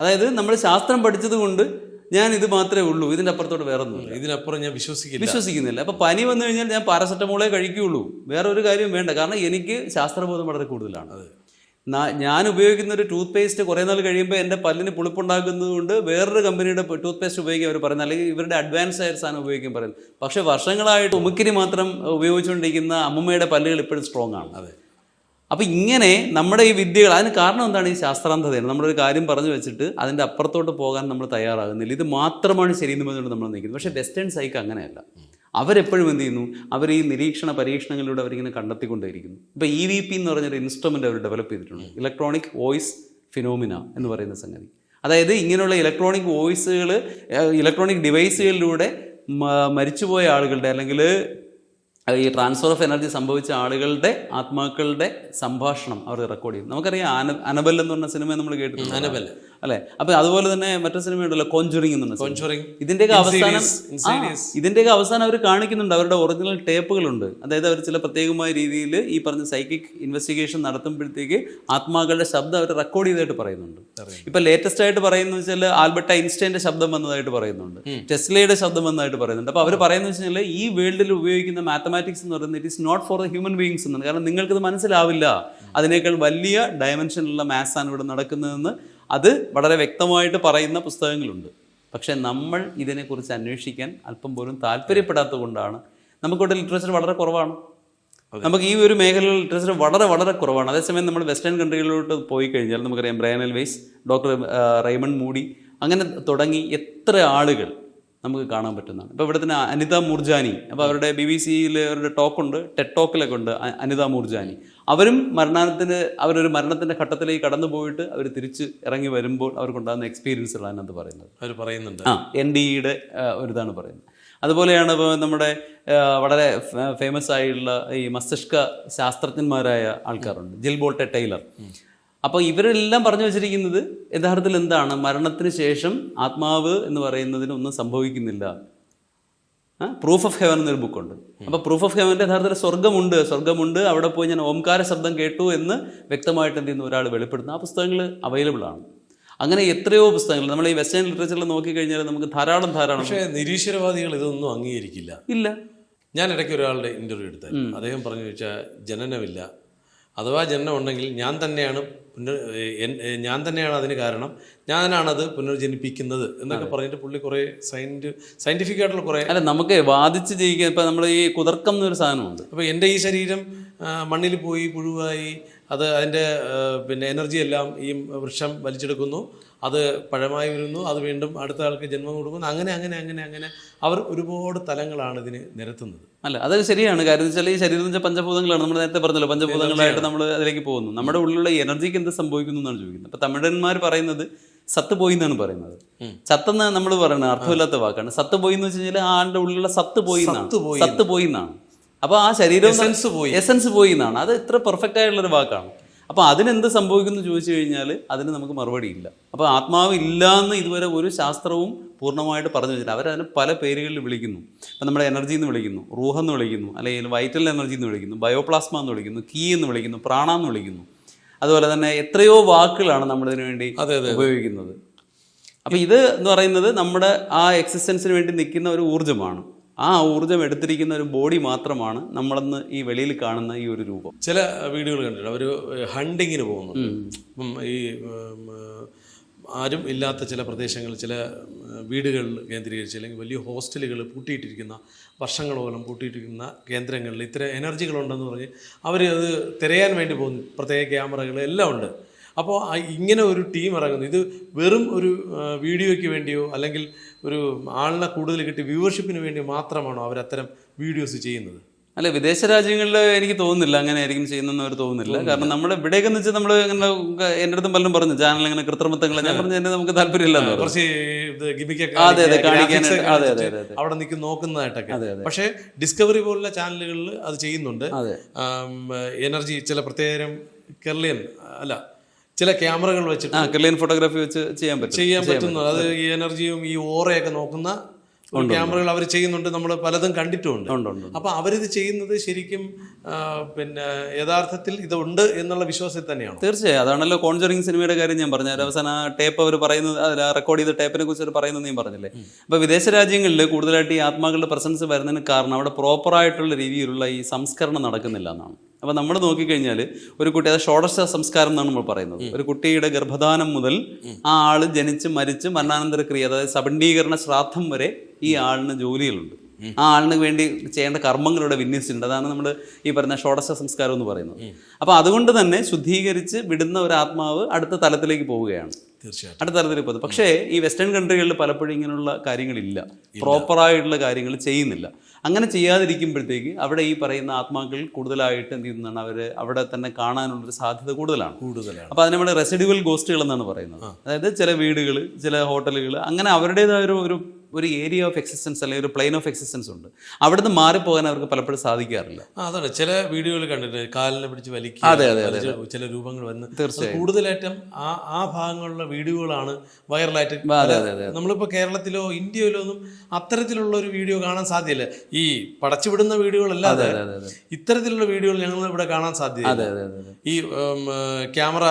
Speaker 2: അതായത് നമ്മൾ ശാസ്ത്രം പഠിച്ചത് കൊണ്ട് ഞാൻ ഇത് മാത്രമേ ഉള്ളൂ ഇതിന്റെ അപ്പുറത്തോട്ട് വേറെ ഒന്നും
Speaker 1: ഇതിനപ്പുറം ഞാൻ വിശ്വസിക്കില്ല.
Speaker 2: വിശ്വസിക്കുന്നില്ല. അപ്പോൾ പനി വന്നു കഴിഞ്ഞാൽ ഞാൻ പാരസെറ്റമോളേ കഴിക്കുകയുള്ളൂ. വേറെ ഒരു കാര്യം വേണ്ട. കാരണം എനിക്ക് ശാസ്ത്രബോധം വളരെ കൂടുതലാണ്. ഞാൻ ഉപയോഗിക്കുന്ന ഒരു ടൂത്ത് പേസ്റ്റ് കുറേ നാൾ കഴിയുമ്പോൾ എന്റെ പല്ലിന് പുളിപ്പുണ്ടാക്കുന്നത് കൊണ്ട് വേറൊരു കമ്പനിയുടെ ടൂത്ത് പേസ്റ്റ് ഉപയോഗിക്കാൻ അവർ പറയുന്നത്. അല്ലെങ്കിൽ ഇവരുടെ അഡ്വാൻസ് ആയ സാധനം ഉപയോഗിക്കാൻ പറയുന്നത്. പക്ഷേ വർഷങ്ങളായിട്ട് ഉമുക്കിനി മാത്രം ഉപയോഗിച്ചുകൊണ്ടിരിക്കുന്ന അമ്മമ്മയുടെ പല്ലുകൾ ഇപ്പോഴും സ്ട്രോങ് ആണ്.
Speaker 1: അതെ.
Speaker 2: അപ്പോൾ ഇങ്ങനെ നമ്മുടെ ഈ വിദ്യകൾ അതിന് കാരണം എന്താണ് ഈ ശാസ്ത്രാന്തതയാണ് നമ്മളൊരു കാര്യം പറഞ്ഞു വെച്ചിട്ട് അതിന്റെ അപ്പുറത്തോട്ട് പോകാൻ നമ്മൾ തയ്യാറാകുന്നില്ല. ഇത് മാത്രമാണ് ശരിയെന്ന് പറഞ്ഞുകൊണ്ട് നമ്മൾ നിൽക്കുന്നത്. പക്ഷേ വെസ്റ്റേൺ സൈക്ക് അങ്ങനെയല്ല. അവരെപ്പോഴും എന്ത് ചെയ്യുന്നു? അവർ ഈ നിരീക്ഷണ പരീക്ഷണങ്ങളിലൂടെ അവരിങ്ങനെ കണ്ടെത്തിക്കൊണ്ടേയിരിക്കുന്നു. ഇപ്പോൾ ഇ വി പി എന്ന് പറഞ്ഞൊരു ഇൻസ്ട്രുമെന്റ് അവർ ഡെവലപ്പ് ചെയ്തിട്ടുണ്ട്. ഇലക്ട്രോണിക് വോയിസ് ഫിനോമിന എന്ന് പറയുന്ന സംഗതി. അതായത് ഇങ്ങനെയുള്ള ഇലക്ട്രോണിക് വോയിസുകൾ ഇലക്ട്രോണിക് ഡിവൈസുകളിലൂടെ മരിച്ചുപോയ ആളുകളുടെ അല്ലെങ്കിൽ ഈ ട്രാൻസ്ഫർ ഓഫ് എനർജി സംഭവിച്ച ആളുകളുടെ ആത്മാക്കളുടെ സംഭാഷണം അവർ റെക്കോർഡ് ചെയ്യും. നമുക്കറിയാം അനബൽ എന്ന് പറഞ്ഞ സിനിമ നമ്മൾ കേട്ടിട്ടുണ്ട്.
Speaker 1: അനബൽ.
Speaker 2: അല്ലെ? അപ്പൊ അതുപോലെ തന്നെ മറ്റൊരു സിനിമ ഉണ്ടല്ലോ കോഞ്ചുറിങ് എന്ന് പറഞ്ഞ സിനിമ. ഇതിന്റെയൊക്കെ അവസാനം. ഇതിന്റെയൊക്കെ അവസാനം അവർ കാണിക്കുന്നുണ്ട്. അവരുടെ ഒറിജിനൽ ടേപ്പുകളുണ്ട് അതായത് അവർ ചില പ്രത്യേകമായ രീതിയിൽ ഈ പറഞ്ഞ സൈക്കിക് ഇൻവെസ്റ്റിഗേഷൻ നടത്തുമ്പോഴത്തേക്ക് ആത്മാക്കളുടെ ശബ്ദം അവർ റെക്കോർഡ് ചെയ്തതായിട്ട് പറയുന്നുണ്ട്. ഇപ്പൊ ലേറ്റസ്റ്റ് ആയിട്ട് പറയുന്നത് വെച്ചാൽ ആൽബർട്ട് ഐൻസ്റ്റൈന്റെ ശബ്ദം വന്നതായിട്ട് പറയുന്നുണ്ട്. ടെസ്ലയുടെ ശബ്ദം വന്നതായിട്ട് പറയുന്നുണ്ട്. അപ്പൊ അവർ പറയുന്നത് വെച്ചാൽ ഈ വേൾഡിൽ ഉപയോഗിക്കുന്ന മാത്തമാറ്റിക്സ് എന്ന് പറയുന്നത് it is not for the human beings എന്നാണ്. കാരണം നിങ്ങൾക്കിത് മനസ്സിലാവില്ല. അതിനേക്കാൾ വലിയ ഡയമെൻഷനിലുള്ള മാത്സ് ആണ് ഇവിടെ നടക്കുന്നതെന്ന് അത് വളരെ വ്യക്തമായിട്ട് പറയുന്ന പുസ്തകങ്ങളുണ്ട്. പക്ഷേ നമ്മൾ ഇതിനെക്കുറിച്ച് അന്വേഷിക്കാൻ അല്പം പോലും താല്പര്യപ്പെടാത്തത് കൊണ്ടാണ്. നമുക്കിവിടെ ലിറ്ററേച്ചർ വളരെ കുറവാണ്. നമുക്ക് ഈ ഒരു മേഖലയിൽ ലിറ്ററേച്ചർ വളരെ വളരെ കുറവാണ്. അതേസമയം നമ്മൾ വെസ്റ്റേൺ കൺട്രികളിലോട്ട് പോയി കഴിഞ്ഞാൽ നമുക്കറിയാം Brian Weiss doctor Raymond Moody അങ്ങനെ തുടങ്ങി എത്ര ആളുകൾ നമുക്ക് കാണാൻ പറ്റുന്നതാണ്. ഇപ്പോൾ ഇവിടെ തന്നെ അനിത മൂർജാനി. അപ്പോൾ അവരുടെ ബി ബി സിയിൽ അവരുടെ ടോക്കുണ്ട് ടെറ്റ് ടോക്കിലൊക്കെ ഉണ്ട് അനിത മൂർജാനി. അവരും മരണത്തിന് അവരൊരു മരണത്തിന്റെ ഘട്ടത്തിലേക്ക് കടന്നു പോയിട്ട് അവർ തിരിച്ച് ഇറങ്ങി വരുമ്പോൾ അവർക്കുണ്ടാകുന്ന എക്സ്പീരിയൻസുകളാണ് അതിനകത്ത് പറയുന്നത്.
Speaker 1: അവർ പറയുന്നുണ്ട്.
Speaker 2: ആ എൻ ഡി ഇയുടെ ഒരു ഇതാണ് പറയുന്നത്. അതുപോലെയാണ് ഇപ്പോൾ നമ്മുടെ വളരെ ഫേമസ് ആയിട്ടുള്ള ഈ മസ്തിഷ്ക ശാസ്ത്രജ്ഞന്മാരായ ആൾക്കാരുണ്ട്. ജിൽ ബോൾട്ടെ ടൈലർ അപ്പോൾ ഇവരെല്ലാം പറഞ്ഞു വെച്ചിരിക്കുന്നത് യഥാർത്ഥത്തിൽ എന്താണ്? മരണത്തിന് ശേഷം ആത്മാവ് എന്ന് പറയുന്നതിന് ഒന്നും സംഭവിക്കുന്നില്ല. പ്രൂഫ് ഓഫ് ഹെവൻ എന്നൊരു ബുക്കുണ്ട് അപ്പോൾ പ്രൂഫ് ഓഫ് ഹെവന്റെ യഥാർത്ഥത്തിൽ സ്വർഗമുണ്ട്. സ്വർഗമുണ്ട്. അവിടെ പോയി ഞാൻ ഓംകാര ശബ്ദം കേട്ടു എന്ന് വ്യക്തമായിട്ട് എന്ത് ചെയ്യുന്ന? ഒരാൾ വെളിപ്പെടുത്തുന്നു. ആ പുസ്തകങ്ങൾ അവൈലബിൾ ആണ്. അങ്ങനെ എത്രയോ പുസ്തകങ്ങൾ. നമ്മൾ ഈ വെസ്റ്റേൺ ലിറ്ററേച്ചറിൽ നോക്കിക്കഴിഞ്ഞാൽ നമുക്ക് ധാരാളം ധാരാളം
Speaker 1: പക്ഷേ നിരീശ്വരവാദികൾ ഇതൊന്നും അംഗീകരിക്കില്ല.
Speaker 2: ഇല്ല.
Speaker 1: ഞാൻ ഇടയ്ക്ക് ഒരാളുടെ ഇന്റർവ്യൂ എടുത്തായിരുന്നു. അദ്ദേഹം പറഞ്ഞു വെച്ചാൽ ജനനമില്ല. അഥവാ ജനനം ഉണ്ടെങ്കിൽ ഞാൻ തന്നെയാണ് പുനർ ഞാൻ തന്നെയാണ് അതിന് കാരണം. ഞാനാണത് പുനർജനിപ്പിക്കുന്നത് എന്നൊക്കെ പറഞ്ഞിട്ട് പുള്ളി കുറേ സയന്റി സയന്റിഫിക് ആയിട്ടുള്ള കുറേ
Speaker 2: അല്ല നമുക്ക് വാദിച്ച് ജീവിക്കാൻ ഇപ്പം നമ്മൾ ഈ കുതർക്കം എന്നൊരു സാധനമുണ്ട്.
Speaker 1: അപ്പോൾ എന്റെ ഈ ശരീരം മണ്ണിൽ പോയി പുഴുവായി അത് അതിന്റെ പിന്നെ എനർജി എല്ലാം ഈ വൃക്ഷം വലിച്ചെടുക്കുന്നു. അത് പഴമായി വരുന്നു. അത് വീണ്ടും അടുത്ത ആൾക്ക് ജന്മം കൊടുക്കുന്നു. അങ്ങനെ അങ്ങനെ അങ്ങനെ അങ്ങനെ അവർ ഒരുപാട് തലങ്ങളാണ് ഇതിന് നിരത്തുന്നത്.
Speaker 2: അല്ല അത് ശരിയാണ്. കാര്യം വെച്ചാൽ ഈ ശരീരം വെച്ചാൽ പഞ്ചഭൂതങ്ങളാണ്. നമ്മൾ നേരത്തെ പറഞ്ഞല്ലോ പഞ്ചഭൂതങ്ങളായിട്ട് നമ്മൾ അതിലേക്ക് പോകുന്നു. നമ്മുടെ ഉള്ളിലുള്ള എനർജിക്ക് എന്ത് സംഭവിക്കുന്നു എന്നാണ് ചോദിക്കുന്നത്. അപ്പൊ തമിഴന്മാർ പറയുന്നത് സത്ത് പോയി എന്നാണ് പറയുന്നത്. ചത്തെന്ന് നമ്മൾ പറയുന്നത് അർത്ഥമില്ലാത്ത വാക്കാണ്. സത്ത് പോയി എന്ന് വെച്ച് കഴിഞ്ഞാൽ ആളുടെ ഉള്ളിലുള്ള സത്ത് പോയി എന്നാണ്.
Speaker 1: സത്ത് പോയി
Speaker 2: എന്നാണ്. അപ്പൊ ആ ശരീരം
Speaker 1: എസൻസ് പോയി.
Speaker 2: എസൻസ് പോയി എന്നാണ്. അത് ഇത്ര പെർഫെക്റ്റ് ആയിട്ടുള്ള ഒരു വാക്കാണ്. അപ്പൊ അതിനെന്ത് സംഭവിക്കുന്നു ചോദിച്ചു കഴിഞ്ഞാൽ അതിന് നമുക്ക് മറുപടി ഇല്ല. അപ്പൊ ആത്മാവ് ഇല്ല എന്ന് ഇതുവരെ ഒരു ശാസ്ത്രവും പൂർണമായിട്ട് പറഞ്ഞു വെച്ചിട്ട് അവരതിന് പല പേരുകളിൽ വിളിക്കുന്നു. ഇപ്പം നമ്മുടെ എനർജി എന്ന് വിളിക്കുന്നു റൂഹ് എന്ന് വിളിക്കുന്നു അല്ലെങ്കിൽ വൈറ്റൽ എനർജി എന്ന് വിളിക്കുന്നു ബയോപ്ലാസ്മ എന്ന് വിളിക്കുന്നു കീ എന്ന് വിളിക്കുന്നു പ്രാണ എന്ന് വിളിക്കുന്നു. അതുപോലെ തന്നെ എത്രയോ വാക്കുകളാണ് നമ്മളിതിനു വേണ്ടി
Speaker 1: അതെ അതെ
Speaker 2: ഉപയോഗിക്കുന്നത്. അപ്പം ഇത് എന്ന് പറയുന്നത് നമ്മുടെ ആ എക്സിസ്റ്റൻസിന് വേണ്ടി നിൽക്കുന്ന ഒരു ഊർജമാണ്. ആ ഊർജം എടുത്തിരിക്കുന്ന ഒരു ബോഡി മാത്രമാണ് നമ്മളെന്ന് ഈ വെളിയിൽ കാണുന്ന ഈ ഒരു രൂപം.
Speaker 1: ചില വീഡിയോകൾ കണ്ടിട്ടുണ്ട്. അവർ ഹണ്ടിങ്ങിന് പോകുന്നു ഇപ്പം ഈ ആരും ഇല്ലാത്ത ചില പ്രദേശങ്ങൾ ചില വീടുകൾ കേന്ദ്രീകരിച്ച് അല്ലെങ്കിൽ വലിയ ഹോസ്റ്റലുകൾ പൂട്ടിയിട്ടിരിക്കുന്ന വർഷങ്ങളോളം പൂട്ടിയിട്ടിരിക്കുന്ന കേന്ദ്രങ്ങളിൽ ഇത്ര എനർജികളുണ്ടെന്ന് പറഞ്ഞ് അവർ അത് തിരയാൻ വേണ്ടി പോകുന്നു. പ്രത്യേക ക്യാമറകൾ എല്ലാം ഉണ്ട്. അപ്പോൾ ഇങ്ങനെ ഒരു ടീം ഇറങ്ങുന്നു. ഇത് വെറും ഒരു വീഡിയോയ്ക്ക് വേണ്ടിയോ അല്ലെങ്കിൽ ഒരു ആളിനെ കൂടുതൽ കിട്ടി വ്യൂവർഷിപ്പിന് വേണ്ടി മാത്രമാണോ അവർ അത്തരം വീഡിയോസ് ചെയ്യുന്നത്?
Speaker 2: അല്ല വിദേശ രാജ്യങ്ങളിൽ എനിക്ക് തോന്നുന്നില്ല അങ്ങനെ ആയിരിക്കും ചെയ്യുന്നെന്ന് അവർ തോന്നുന്നില്ല. കാരണം നമ്മുടെ ഇവിടെയൊക്കെ എന്ന് വെച്ചാൽ നമ്മൾ ഇങ്ങനെ എന്റെ അടുത്തും പലരും പറഞ്ഞു ചാനൽ ഇങ്ങനെ കൃത്രിമത്വങ്ങൾ ഞാൻ പറഞ്ഞു എന്നെ നമുക്ക് താല്പര്യമില്ല
Speaker 1: കുറച്ച്
Speaker 2: അതെ, അതെ, കാണിക്കാനായിട്ട്. അതെ, അതെ.
Speaker 1: അവിടെ നിൽക്കും നോക്കുന്നതായിട്ടൊക്കെ. പക്ഷേ ഡിസ്കവറി പോലുള്ള ചാനലുകളിൽ അത് ചെയ്യുന്നുണ്ട്. എനർജി ചില പ്രത്യേകം കേരളീയൻ അല്ല ചില ക്യാമറകൾ വെച്ചിട്ട്
Speaker 2: ഫോട്ടോഗ്രാഫി വെച്ച് ചെയ്യാൻ പറ്റും.
Speaker 1: ചെയ്യാൻ പറ്റുന്നു. അത് ഈ എനർജിയും ഈ ഓറയൊക്കെ നോക്കുന്ന ക്യാമറകൾ അവർ ചെയ്യുന്നുണ്ട് നമ്മൾ പലതും കണ്ടിട്ടുമുണ്ട് അപ്പൊ അവരിത് ചെയ്യുന്നത് ശരിക്കും പിന്നെ യഥാർത്ഥത്തിൽ ഇതുണ്ട് എന്നുള്ള വിശ്വാസത്തിൽ തന്നെയാണ്?
Speaker 2: തീർച്ചയായും. അതാണല്ലോ കോൺജറിങ് സിനിമയുടെ കാര്യം ഞാൻ പറഞ്ഞു അവസാന ടേപ്പ് അവർ പറയുന്നത് റെക്കോർഡ് ചെയ്ത ടേപ്പിനെ കുറിച്ച് അവർ പറയുന്നത് ഞാൻ പറഞ്ഞില്ലേ? അപ്പൊ വിദേശ രാജ്യങ്ങളിൽ കൂടുതലായിട്ട് ഈ ആത്മാക്കളുടെ പ്രസൻസ് വരുന്നതിന് കാരണം അവിടെ പ്രോപ്പറായിട്ടുള്ള രീതിയിലുള്ള ഈ സംസ്കരണം നടക്കുന്നില്ല എന്നാണ്. അപ്പോൾ നമ്മൾ നോക്കിക്കഴിഞ്ഞാൽ ഒരു കുട്ടി അത് ഷോഡശ സംസ്കാരം എന്നാണ് നമ്മൾ പറയുന്നത്. ഒരു കുട്ടിയുടെ ഗർഭധാനം മുതൽ ആ ആൾ ജനിച്ച് മരിച്ച് മരണാനന്തര ക്രിയ അതായത് സബണ്ടീകരണ ശ്രാദ്ധം വരെ ഈ ആളിന് ജോലികളുണ്ട്. ആ ആളിന് വേണ്ടി ചെയ്യേണ്ട കർമ്മങ്ങൾ ഇവിടെ വിന്യസിച്ചിട്ടുണ്ട്. അതാണ് നമ്മൾ ഈ പറഞ്ഞ ഷോഡശ സംസ്കാരം എന്ന് പറയുന്നത്. അപ്പോൾ അതുകൊണ്ട് തന്നെ ശുദ്ധീകരിച്ച് വിടുന്ന ഒരു ആത്മാവ് അടുത്ത തലത്തിലേക്ക് പോവുകയാണ്.
Speaker 1: തീർച്ചയായിട്ടും.
Speaker 2: അടുത്ത തലത്തിലേക്ക് പോകുന്നത് പക്ഷേ ഈ വെസ്റ്റേൺ കൺട്രികളിൽ പലപ്പോഴും ഇങ്ങനെയുള്ള കാര്യങ്ങളില്ല. പ്രോപ്പറായിട്ടുള്ള കാര്യങ്ങൾ ചെയ്യുന്നില്ല. അങ്ങനെ ചെയ്യാതിരിക്കുമ്പോഴത്തേക്ക് അവിടെ ഈ പറയുന്ന ആത്മാക്കൾ കൂടുതലായിട്ട് എന്ത് ചെയ്യുന്നതാണ്? അവർ അവിടെ തന്നെ കാണാനുള്ളൊരു സാധ്യത കൂടുതലാണ്.
Speaker 1: കൂടുതലാണ്.
Speaker 2: അപ്പോൾ അതിനെ നമ്മൾ റെസിഡുവൽ ഗോസ്റ്റുകൾ എന്നാണ് പറയുന്നത്. അതായത് ചില വീടുകൾ ചില ഹോട്ടലുകൾ അങ്ങനെ അവരുടേതായ ഒരു ഒരു ഏരിയ ഓഫ് എക്സിസ്റ്റൻസ് അല്ലെങ്കിൽ ഒരു പ്ലെയിൻ ഓഫ് എക്സിസ്റ്റൻസ് ഉണ്ട്. അവിടുന്ന് മാറിപ്പോകാൻ അവർക്ക് പലപ്പോഴും സാധിക്കാറില്ല.
Speaker 1: അതാണ്. ചില വീഡിയോകൾ കണ്ടിട്ടുണ്ട് കാലിനെ പിടിച്ച് വലിക്കുക
Speaker 2: അതെ, അതെ, അതെ,
Speaker 1: ചില രൂപങ്ങൾ വന്ന്
Speaker 2: തീർച്ചയായും.
Speaker 1: കൂടുതലായിട്ടും ആ ആ ഭാഗങ്ങളിലുള്ള വീഡിയോകളാണ് വൈറലായിട്ട്. നമ്മളിപ്പോൾ കേരളത്തിലോ ഇന്ത്യയിലോ ഒന്നും അത്തരത്തിലുള്ള ഒരു വീഡിയോ കാണാൻ സാധ്യല്ല. ഈ പടച്ചുവിടുന്ന വീഡിയോകളല്ലാതെ ഇത്തരത്തിലുള്ള വീഡിയോകൾ ഞങ്ങൾ ഇവിടെ കാണാൻ
Speaker 2: സാധ്യത
Speaker 1: ഈ ക്യാമറ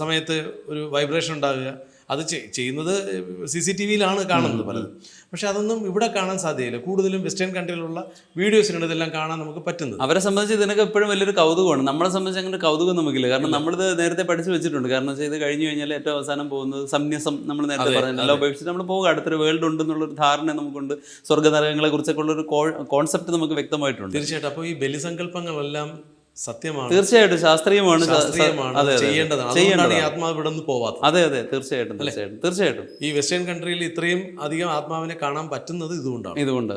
Speaker 1: സമയത്ത് ഒരു വൈബ്രേഷൻ ഉണ്ടാകുക അത് ചെയ്- ചെയ്യുന്നത് സി സി ടി വിയിലാണ് കാണുന്നത് പലതും. പക്ഷെ അതൊന്നും ഇവിടെ കാണാൻ സാധ്യതയില്ല. കൂടുതലും വെസ്റ്റേൺ കൺട്രിയിലുള്ള വീഡിയോസിനാണ് ഇതെല്ലാം കാണാൻ നമുക്ക് പറ്റുന്നത്.
Speaker 2: അവരെ സംബന്ധിച്ച് ഇതിനൊക്കെ എപ്പോഴും വലിയൊരു കൗതുകമാണ്. നമ്മളെ സംബന്ധിച്ച് അങ്ങനെ കൗതുകം നമുക്കില്ല. കാരണം നമ്മളിത് നേരത്തെ പഠിച്ചു വെച്ചിട്ടുണ്ട്. കാരണം വെച്ചാൽ ഇത് കഴിഞ്ഞു കഴിഞ്ഞാൽ ഏറ്റവും അവസാനം പോകുന്നത് സംന്യസം നമ്മൾ നേരത്തെ പറഞ്ഞില്ല ഉപേക്ഷിച്ച് നമ്മൾ പോകുക അടുത്തൊരു വേൾഡ് ഉണ്ടെന്നുള്ളൊരു ധാരണ നമുക്കുണ്ട്. സ്വർഗനരകങ്ങളെ കുറിച്ചൊക്കെ ഉള്ളൊരു കോൺസെപ്റ്റ് നമുക്ക് വ്യക്തമായിട്ടുണ്ട്.
Speaker 1: തീർച്ചയായിട്ടും. അപ്പോൾ ഈ ബലിസങ്കല്പങ്ങളെല്ലാം സത്യമാണ്.
Speaker 2: തീർച്ചയായിട്ടും ശാസ്ത്രീയമാണ്.
Speaker 1: ചെയ്യേണ്ടതാണ്. അതുകൊണ്ടാണ് ഈ ആത്മാവ് ഇവിടെ നിന്ന് പോവാത്തത്.
Speaker 2: അതെ അതെ. തീർച്ചയായിട്ടും തീർച്ചയായിട്ടും. തീർച്ചയായിട്ടും.
Speaker 1: ഈ വെസ്റ്റേൺ കൺട്രിയിൽ ഇത്രയും അധികം ആത്മാവിനെ കാണാൻ പറ്റുന്നത് ഇതുകൊണ്ടാണ്.
Speaker 2: ഇതുകൊണ്ട്.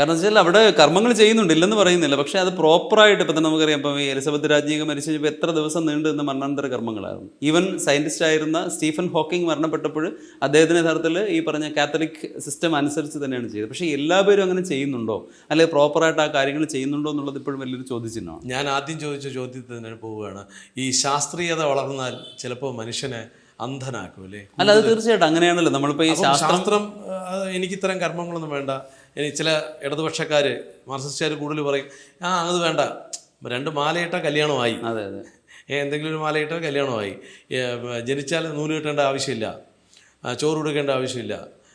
Speaker 2: കാരണം വെച്ചാൽ അവിടെ കർമ്മങ്ങൾ ചെയ്യുന്നുണ്ട് ഇല്ലെന്ന് പറയുന്നില്ല. പക്ഷെ അത് പ്രോപ്പറായിട്ട് ഇപ്പം തന്നെ നമുക്കറിയാം. ഇപ്പം ഈ എലിസബത്ത് രാജ്ഞിക മരിച്ചു കഴിഞ്ഞപ്പോൾ എത്ര ദിവസം നീണ്ടു നിന്ന മരണാന്തര കർമ്മങ്ങളായിരുന്നു. ഈവൻ സയന്റിസ്റ്റ് ആയിരുന്ന സ്റ്റീഫൻ ഹോക്കിംഗ് മരണപ്പെട്ടപ്പോൾ അദ്ദേഹത്തിന് യഥാർത്ഥത്തിൽ ഈ പറഞ്ഞ കാത്തലിക് സിസ്റ്റം അനുസരിച്ച് തന്നെയാണ് ചെയ്തത്. പക്ഷേ എല്ലാവരും അങ്ങനെ ചെയ്യുന്നുണ്ടോ? അല്ലെങ്കിൽ പ്രോപ്പറായിട്ട് ആ കാര്യങ്ങൾ ചെയ്യുന്നുണ്ടോ എന്നുള്ളത് ഇപ്പോഴും വലിയൊരു ചോദ്യചിഹ്നമാണ്.
Speaker 1: ഞാൻ ആദ്യം ചോദിച്ച ചോദ്യത്തിൽ തന്നെ പോവുകയാണ്. ഈ ശാസ്ത്രീയത വളർന്നാൽ ചിലപ്പോൾ മനുഷ്യനെ അന്ധനാക്കും അല്ലേ?
Speaker 2: അല്ല അത് തീർച്ചയായിട്ടും അങ്ങനെയാണല്ലോ. നമ്മളിപ്പോൾ ഈ ശാസ്ത്രം
Speaker 1: ശാസ്ത്രം എനിക്ക് ഇത്തരം കർമ്മങ്ങളൊന്നും വേണ്ട. ഇനി ചില ഇടതുപക്ഷക്കാർ മാർക്സിസ്റ്റുകാർ കൂടുതൽ പറയും ആ അത് വേണ്ട. രണ്ട് മാലയിട്ട കല്യാണമായി.
Speaker 2: അതെ അതെ.
Speaker 1: എന്തെങ്കിലും ഒരു മാലയിട്ട കല്യാണമായി. ജനിച്ചാൽ നൂൽ കിട്ടേണ്ട ആവശ്യമില്ല. ചോറ് കൊടുക്കേണ്ട ആവശ്യമില്ല.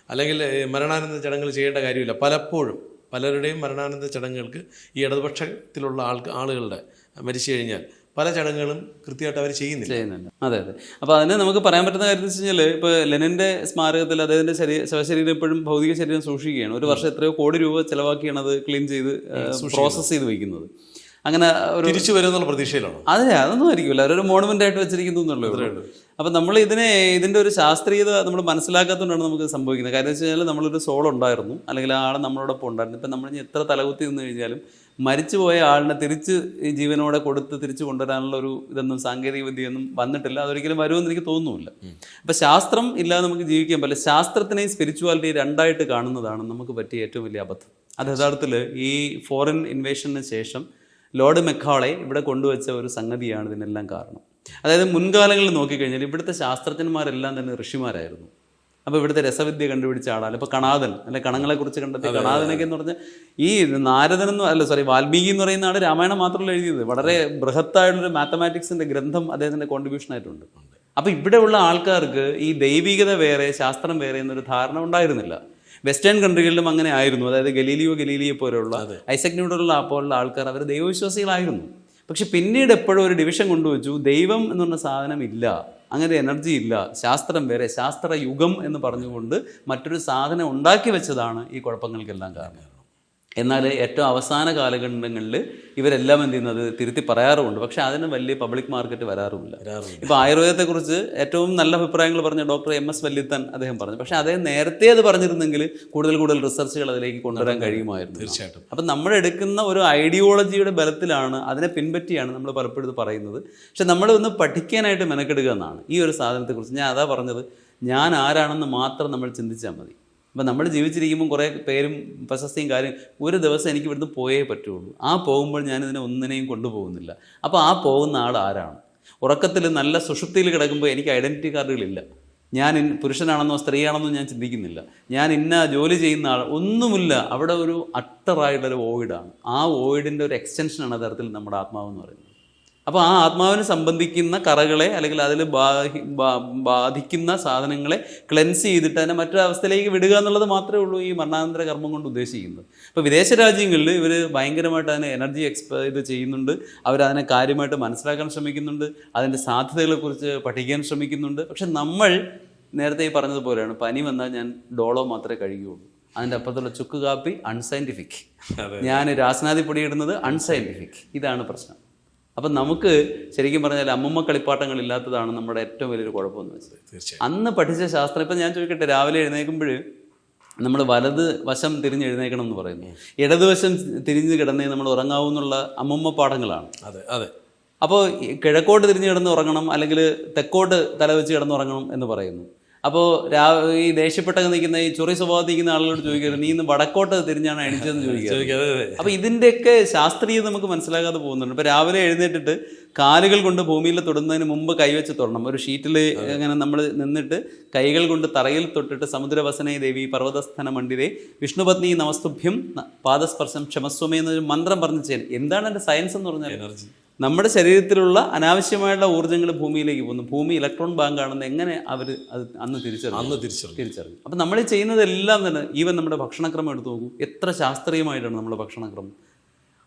Speaker 1: അല്ലെങ്കിൽ മരണാനന്ദ ചടങ്ങുകൾ ചെയ്യേണ്ട കാര്യമില്ല. പലപ്പോഴും പലരുടെയും മരണാനന്ദ ചടങ്ങുകൾക്ക് ഈ ഇടതുപക്ഷത്തിലുള്ള ആൾക്ക് ആളുകളുടെ മരിച്ചു കഴിഞ്ഞാൽ പല ചടങ്ങുകളും കൃത്യമായിട്ട് അവർ ചെയ്യുന്നില്ല.
Speaker 2: ചെയ്യുന്നുണ്ട്. അതെ അതെ. അപ്പോൾ അതിന് നമുക്ക് പറയാൻ പറ്റുന്ന കാര്യം എന്ന് വെച്ച് കഴിഞ്ഞാൽ ഇപ്പോൾ ലെനിന്റെ സ്മാരകത്തിൽ അദ്ദേഹത്തിന്റെ ശരീര ശവശരീരം ഇപ്പോഴും ഭൗതിക ശരീരം സൂക്ഷിക്കുകയാണ്. ഒരു വർഷം എത്രയോ കോടി രൂപ ചിലവാക്കിയാണ് അത് ക്ലീൻ ചെയ്ത് പ്രോസസ്സ് ചെയ്ത് വയ്ക്കുന്നത് അങ്ങനെ ഒരു
Speaker 1: തിരിച്ചു വരുമെന്നുള്ള പ്രതീക്ഷയിലാണ്?
Speaker 2: അതെ അതൊന്നും ആയിരിക്കില്ല. അവരൊരു മോണുമെന്റ് ആയിട്ട് വെച്ചിരിക്കുന്നു എന്നുള്ളത് അപ്പം നമ്മൾ ഇതിനെ ഇതിന്റെ ഒരു ശാസ്ത്രീയത നമ്മൾ മനസ്സിലാക്കാത്തതുകൊണ്ടാണ് നമുക്ക് സംഭവിക്കുന്നത്. കാര്യം വെച്ച് കഴിഞ്ഞാൽ നമ്മളൊരു സോൾ ഉണ്ടായിരുന്നു. അല്ലെങ്കിൽ ആൾ നമ്മളോടൊപ്പം ഉണ്ടായിരുന്നു. ഇപ്പം നമ്മൾ എത്ര തലകുത്തി നിന്ന് കഴിഞ്ഞാലും മരിച്ചുപോയ ആളിനെ തിരിച്ച് ഈ ജീവനോടെ കൊടുത്ത് തിരിച്ചു കൊണ്ടുവരാനുള്ള ഒരു ഇതൊന്നും സാങ്കേതിക വിദ്യയൊന്നും വന്നിട്ടില്ല. അതൊരിക്കലും വരുമെന്ന് എനിക്ക് തോന്നുന്നില്ല. അപ്പം ശാസ്ത്രം ഇല്ലാതെ നമുക്ക് ജീവിക്കാൻ പറ്റില്ല. ശാസ്ത്രത്തിനെയും സ്പിരിച്വാലിറ്റി രണ്ടായിട്ട് കാണുന്നതാണ് നമുക്ക് പറ്റിയ ഏറ്റവും വലിയ അബദ്ധം. അത് യഥാർത്ഥത്തിൽ ഈ ഫോറിൻ ഇൻവേഷന് ശേഷം ലോർഡ് മെക്കാളെ ഇവിടെ കൊണ്ടുവച്ച ഒരു സംഗതിയാണ് ഇതിനെല്ലാം കാരണം. അതായത് മുൻകാലങ്ങളിൽ നോക്കിക്കഴിഞ്ഞാൽ ഇവിടുത്തെ ശാസ്ത്രജ്ഞന്മാരെല്ലാം തന്നെ ഋഷിമാരായിരുന്നു. അപ്പോൾ ഇവിടുത്തെ രസവിദ്യ കണ്ടുപിടിച്ച ആളാണ്. ഇപ്പോൾ കണാദൻ അല്ലെ കണങ്ങളെക്കുറിച്ച് കണ്ടെത്തിയ കണാദനൊക്കെ എന്ന് പറഞ്ഞാൽ ഈ നാരദൻ എന്ന് അല്ല സോറി വാൽമീകി എന്ന് പറയുന്ന ആൾ രാമായണം മാത്രമല്ല എഴുതിയത്. വളരെ ബൃഹത്തായിട്ടുള്ളൊരു മാത്തമാറ്റിക്സിന്റെ ഗ്രന്ഥം അദ്ദേഹത്തിന്റെ കോൺട്രിബ്യൂഷൻ ആയിട്ടുണ്ട്. അപ്പോൾ ഇവിടെയുള്ള ആൾക്കാർക്ക് ഈ ദൈവികത വേറെ ശാസ്ത്രം വേറെ എന്നൊരു ധാരണ ഉണ്ടായിരുന്നില്ല. വെസ്റ്റേൺ കൺട്രികളിലും അങ്ങനെ ആയിരുന്നു. അതായത് ഗലീലിയോ ഗലീലിയെ പോലെയുള്ള ഐസക് ന്യൂഡറുള്ള പോലുള്ള ആൾക്കാർ അവർ ദൈവവിശ്വാസികളായിരുന്നു. പക്ഷെ പിന്നീട് എപ്പോഴും ഒരു ഡിവിഷൻ കൊണ്ടുവച്ചു ദൈവം എന്ന് പറഞ്ഞ സാധനം ഇല്ല. അങ്ങനെ എനർജി ഇല്ല. ശാസ്ത്രം വേറെ. ശാസ്ത്രയുഗം എന്ന് പറഞ്ഞുകൊണ്ട് മറ്റൊരു സാധനം ഉണ്ടാക്കി വെച്ചതാണ് ഈ കുഴപ്പങ്ങൾക്കെല്ലാം കാരണം. എന്നാൽ ഏറ്റവും അവസാന കാലഘട്ടങ്ങളിൽ ഇവരെല്ലാം എന്ത് ചെയ്യുന്നത് തിരുത്തി പറയാറുമുണ്ട്. പക്ഷെ അതിന് വലിയ പബ്ലിക് മാർക്കറ്റ് വരാറുമില്ല. ഇപ്പോൾ ആയുർവേദത്തെക്കുറിച്ച് ഏറ്റവും നല്ല അഭിപ്രായങ്ങൾ പറഞ്ഞ ഡോക്ടർ എം എസ് വല്ലിത്തൻ അദ്ദേഹം പറഞ്ഞു. പക്ഷേ അദ്ദേഹം നേരത്തെ അത് പറഞ്ഞിരുന്നെങ്കിൽ കൂടുതൽ കൂടുതൽ റിസർച്ചുകൾ അതിലേക്ക് കൊണ്ടുവരാൻ കഴിയുമായിരുന്നു.
Speaker 1: തീർച്ചയായിട്ടും.
Speaker 2: അപ്പം നമ്മൾ എടുക്കുന്ന ഒരു ഐഡിയോളജിയുടെ ബലത്തിലാണ് അതിനെ പിൻപറ്റിയാണ് നമ്മൾ പലപ്പോഴും ഇത് പറയുന്നത്. പക്ഷെ നമ്മൾ ഒന്ന് പഠിക്കാനായിട്ട് മെനക്കെടുക എന്നാണ് ഈ ഒരു സാധനത്തെക്കുറിച്ച് ഞാൻ അതാ പറഞ്ഞത്. ഞാൻ ആരാണെന്ന് മാത്രം നമ്മൾ ചിന്തിച്ചാൽ മതി. അപ്പം നമ്മൾ ജീവിച്ചിരിക്കുമ്പോൾ കുറേ പേരും പ്രശസ്തിയും കാര്യം ഒരു ദിവസം എനിക്ക് ഇവിടുന്ന് പോയേ പറ്റുള്ളൂ. ആ പോകുമ്പോൾ ഞാനിതിനെ ഒന്നിനെയും കൊണ്ടുപോകുന്നില്ല. അപ്പോൾ ആ പോകുന്ന ആൾ ആരാണ്? ഉറക്കത്തിൽ നല്ല സുഷുപ്തിയിൽ കിടക്കുമ്പോൾ എനിക്ക് ഐഡന്റിറ്റി കാർഡുകളില്ല ഞാൻ പുരുഷനാണെന്നോ സ്ത്രീയാണെന്നോ ഞാൻ ചിന്തിക്കുന്നില്ല. ഞാൻ ഇന്ന ജോലി ചെയ്യുന്ന ആൾ ഒന്നുമില്ല. അവിടെ ഒരു അട്ടറായിട്ടുള്ളൊരു വോയിഡാണ് ആ വോയിഡിന്റെ ഒരു എക്സ്റ്റൻഷനാണ് തരത്തിൽ നമ്മുടെ ആത്മാവെന്ന് പറയുന്നത്. അപ്പോൾ ആ ആത്മാവിനെ സംബന്ധിക്കുന്ന കറകളെ അല്ലെങ്കിൽ അതിൽ ബാഹി ബാ- ബാധിക്കുന്ന സാധനങ്ങളെ ക്ലെൻസ് ചെയ്തിട്ട് അതിനെ മറ്റൊരവസ്ഥയിലേക്ക് വിടുക എന്നുള്ളത് മാത്രമേ ഉള്ളൂ ഈ മരണാനന്തര കർമ്മം കൊണ്ട് ഉദ്ദേശിക്കുന്നത്. അപ്പോൾ വിദേശ രാജ്യങ്ങളിൽ ഇവർ ഭയങ്കരമായിട്ട് അതിനെ എനർജി എക്സ്പ ഇത് ചെയ്യുന്നുണ്ട്. അവരതിനെ കാര്യമായിട്ട് മനസ്സിലാക്കാൻ ശ്രമിക്കുന്നുണ്ട്. അതിന്റെ സാധ്യതകളെക്കുറിച്ച് പഠിക്കാൻ ശ്രമിക്കുന്നുണ്ട്. പക്ഷെ നമ്മൾ നേരത്തെ ഈ പറഞ്ഞതുപോലെയാണ് പനി വന്നാൽ ഞാൻ ഡോളോ മാത്രമേ കഴിക്കുകയുള്ളൂ. അതിന്റെ അപ്പുറത്തുള്ള ചുക്ക് കാപ്പി അൺസയന്റിഫിക് ഞാൻ രാസനാദി പൊടിയിടുന്നത് അൺസയന്റിഫിക് ഇതാണ് പ്രശ്നം. അപ്പം നമുക്ക് ശരിക്കും പറഞ്ഞാൽ അമ്മമ്മ കളിപ്പാട്ടങ്ങൾ ഇല്ലാത്തതാണ് നമ്മുടെ ഏറ്റവും വലിയൊരു കുഴപ്പമെന്ന് വെച്ചത്.
Speaker 1: തീർച്ചയായും.
Speaker 2: അന്ന് പഠിച്ച ശാസ്ത്രം ഇപ്പം ഞാൻ ചോദിക്കട്ടെ രാവിലെ എഴുന്നേൽക്കുമ്പോൾ നമ്മൾ വലത് വശം തിരിഞ്ഞ് എഴുന്നേക്കണം എന്ന് പറയുന്നു. ഇടതുവശം തിരിഞ്ഞ് കിടന്നേ നമ്മൾ ഉറങ്ങാവൂ എന്നുള്ള അമ്മമ്മ പാഠങ്ങളാണ്.
Speaker 1: അതെ അതെ.
Speaker 2: അപ്പോൾ കിഴക്കോട്ട് തിരിഞ്ഞ് കിടന്ന് ഉറങ്ങണം അല്ലെങ്കിൽ തെക്കോട്ട് തലവെച്ച് കിടന്ന് ഉറങ്ങണം എന്ന് പറയുന്നു. അപ്പോൾ രാ ഈ ദേഷ്യപ്പെട്ടൊക്കെ നിൽക്കുന്ന ഈ ചൊറി സ്വഭാവത്തിൽ നിൽക്കുന്ന ആളുകളോട് ചോദിക്കരുത് നീ ഇന്ന് വടക്കോട്ട് തിരിഞ്ഞാണ് എണീച്ചതെന്ന് ചോദിക്കുക അപ്പോൾ ഇതിന്റെയൊക്കെ ശാസ്ത്രീയം നമുക്ക് മനസ്സിലാകാതെ പോകുന്നുണ്ട്. ഇപ്പോൾ രാവിലെ എഴുന്നേറ്റിട്ട് കാലുകൾ കൊണ്ട് ഭൂമിയിൽ തൊടുന്നതിന് മുമ്പ് കൈവച്ച് തൊടണം. ഒരു ഷീറ്റിൽ അങ്ങനെ നമ്മൾ നിന്നിട്ട് കൈകൾ കൊണ്ട് തറയിൽ തൊട്ടിട്ട് സമുദ്രവസനേ ദേവി പർവതസ്ഥന മണ്ഡിതേ വിഷ്ണുപത്നി നമസ്തുഭ്യം പാദസ്പർശം ക്ഷമസ്വമേ എന്നൊരു മന്ത്രം പറഞ്ഞു ചെയ്യാൻ എന്താണ് എന്റെ സയൻസ് എന്ന് പറഞ്ഞാൽ
Speaker 1: എനർജി.
Speaker 2: നമ്മുടെ ശരീരത്തിലുള്ള അനാവശ്യമായുള്ള ഊർജങ്ങൾ ഭൂമിയിലേക്ക് പോകുന്നു. ഭൂമി ഇലക്ട്രോൺ ബാങ്ക് ആണെന്ന് എങ്ങനെ അവർ അത് അന്ന് തിരിച്ചറിഞ്ഞു?
Speaker 1: അന്ന് തിരിച്ചറിഞ്ഞു.
Speaker 2: തിരിച്ചറിഞ്ഞു. അപ്പം നമ്മൾ ചെയ്യുന്നതെല്ലാം തന്നെ ഈവൻ നമ്മുടെ ഭക്ഷണക്രമം എടുത്തു നോക്കൂ. എത്ര ശാസ്ത്രീയമായിട്ടാണ് നമ്മുടെ ഭക്ഷണക്രമം.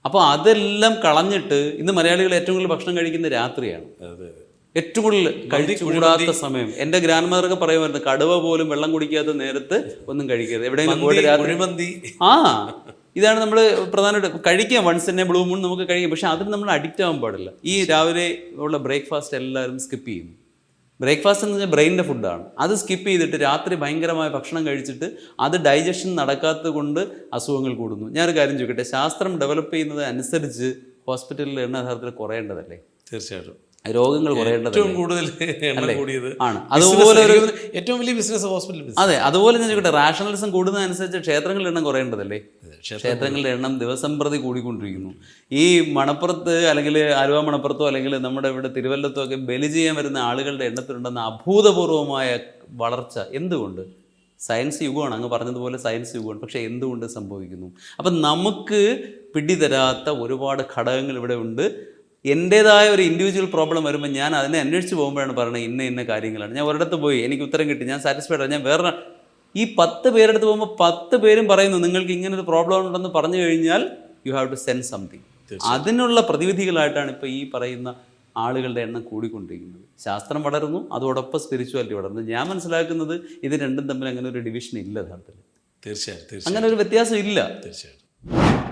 Speaker 2: അപ്പോൾ അതെല്ലാം കളഞ്ഞിട്ട് ഇന്ന് മലയാളികൾ ഏറ്റവും കൂടുതൽ ഭക്ഷണം കഴിക്കുന്ന രാത്രിയാണ്. ഏറ്റവും കൂടുതൽ കഴുതി കൂടാത്ത സമയം. എന്റെ ഗ്രാൻഡ് മദറൊക്കെ പറയുമായിരുന്നു കടുവ പോലും വെള്ളം കുടിക്കാത്ത നേരത്ത് ഒന്നും കഴിക്കരുത്. എവിടെയെങ്കിലും ആ. ഇതാണ് നമ്മൾ പ്രധാനമായിട്ട് കഴിക്കാം വൺസ് തന്നെ ബ്ലൂ മൂൺ നമുക്ക് കഴിക്കാം പക്ഷേ അതിന് നമ്മൾ അഡിക്റ്റ് ആവാൻ പാടില്ല. ഈ രാവിലെ ഉള്ള ബ്രേക്ക്ഫാസ്റ്റ് എല്ലാവരും സ്കിപ്പ് ചെയ്യും ബ്രേക്ക്ഫാസ്റ്റ് എന്ന് പറഞ്ഞാൽ ബ്രെയിനിന്റെ ഫുഡാണ് അത് സ്കിപ്പ് ചെയ്തിട്ട് രാത്രി ഭയങ്കരമായ ഭക്ഷണം കഴിച്ചിട്ട് അത് ഡൈജഷൻ നടക്കാത്തത് കൊണ്ട് അസുഖങ്ങൾ കൂടുന്നു. ഞാനൊരു കാര്യം ചോദിക്കട്ടെ? ശാസ്ത്രം ഡെവലപ്പ് ചെയ്യുന്നത് അനുസരിച്ച് ഹോസ്പിറ്റലിൽ എണ്ണ യഥാർത്ഥത്തിൽ കുറയേണ്ടതല്ലേ?
Speaker 1: തീർച്ചയായിട്ടും.
Speaker 2: രോഗങ്ങൾ കുറയേണ്ടത്
Speaker 1: ഏറ്റവും കൂടുതൽ കൂടിയത്
Speaker 2: ആണ്. അതുപോലെ
Speaker 1: ഏറ്റവും വലിയ ബിസിനസ് ഹോസ്പിറ്റൽ
Speaker 2: അതെ അതുപോലെ ഞാൻ ചോദിക്കട്ടെ? റാഷണലിസം കൂടുന്നതനുസരിച്ച് ക്ഷേത്രങ്ങളിൽ എണ്ണം കുറയേണ്ടതല്ലേ? ക്ഷേത്രങ്ങളുടെ എണ്ണം ദിവസം പ്രതി കൂടിക്കൊണ്ടിരിക്കുന്നു. ഈ മണപ്പുറത്ത് അല്ലെങ്കിൽ ആലുവ മണപ്പുറത്തോ അല്ലെങ്കിൽ നമ്മുടെ ഇവിടെ തിരുവല്ലത്തോ ഒക്കെ ബലി ചെയ്യാൻ വരുന്ന ആളുകളുടെ എണ്ണത്തിലുണ്ടെന്ന അഭൂതപൂർവമായ വളർച്ച എന്തുകൊണ്ട്? സയൻസ് യുഗമാണ്. അങ്ങ് പറഞ്ഞതുപോലെ സയൻസ് യുഗമാണ്. പക്ഷേ എന്തുകൊണ്ട് സംഭവിക്കുന്നു? അപ്പം നമുക്ക് പിടിതരാത്ത ഒരുപാട് ഘടകങ്ങൾ ഇവിടെ ഉണ്ട്. എന്റേതായ ഒരു ഇൻഡിവിജ്വൽ പ്രോബ്ലം വരുമ്പോൾ ഞാൻ അതിനെ അന്വേഷിച്ച് പോകുമ്പോഴാണ് പറയുന്നത് ഇന്ന ഇന്ന കാര്യങ്ങളാണ്. ഞാൻ ഒരിടത്ത് പോയി എനിക്ക് ഉത്തരം കിട്ടി. ഞാൻ സാറ്റിസ്ഫൈഡ് ആണ്. ഞാൻ വേറെ ഈ പത്ത് പേരെടുത്ത് പോകുമ്പോൾ പത്ത് പേരും പറയുന്നു നിങ്ങൾക്ക് ഇങ്ങനെ ഒരു പ്രോബ്ലം ഉണ്ടെന്ന് പറഞ്ഞു കഴിഞ്ഞാൽ you have to send something അതിനുള്ള പ്രതിവിധികളായിട്ടാണ് ഇപ്പോൾ ഈ പറയുന്ന ആളുകളുടെ എണ്ണം കൂടിക്കൊണ്ടിരിക്കുന്നത്. ശാസ്ത്രം വളരുന്നു അതോടൊപ്പം സ്പിരിച്വാലിറ്റി വളർന്നു. ഞാൻ മനസ്സിലാക്കുന്നത് ഇത് രണ്ടും തമ്മിൽ അങ്ങനെ ഒരു ഡിവിഷൻ ഇല്ല യഥാർത്ഥത്തിൽ
Speaker 1: തീർച്ചയായും
Speaker 2: അങ്ങനെ ഒരു വ്യത്യാസം ഇല്ല.
Speaker 1: തീർച്ചയായിട്ടും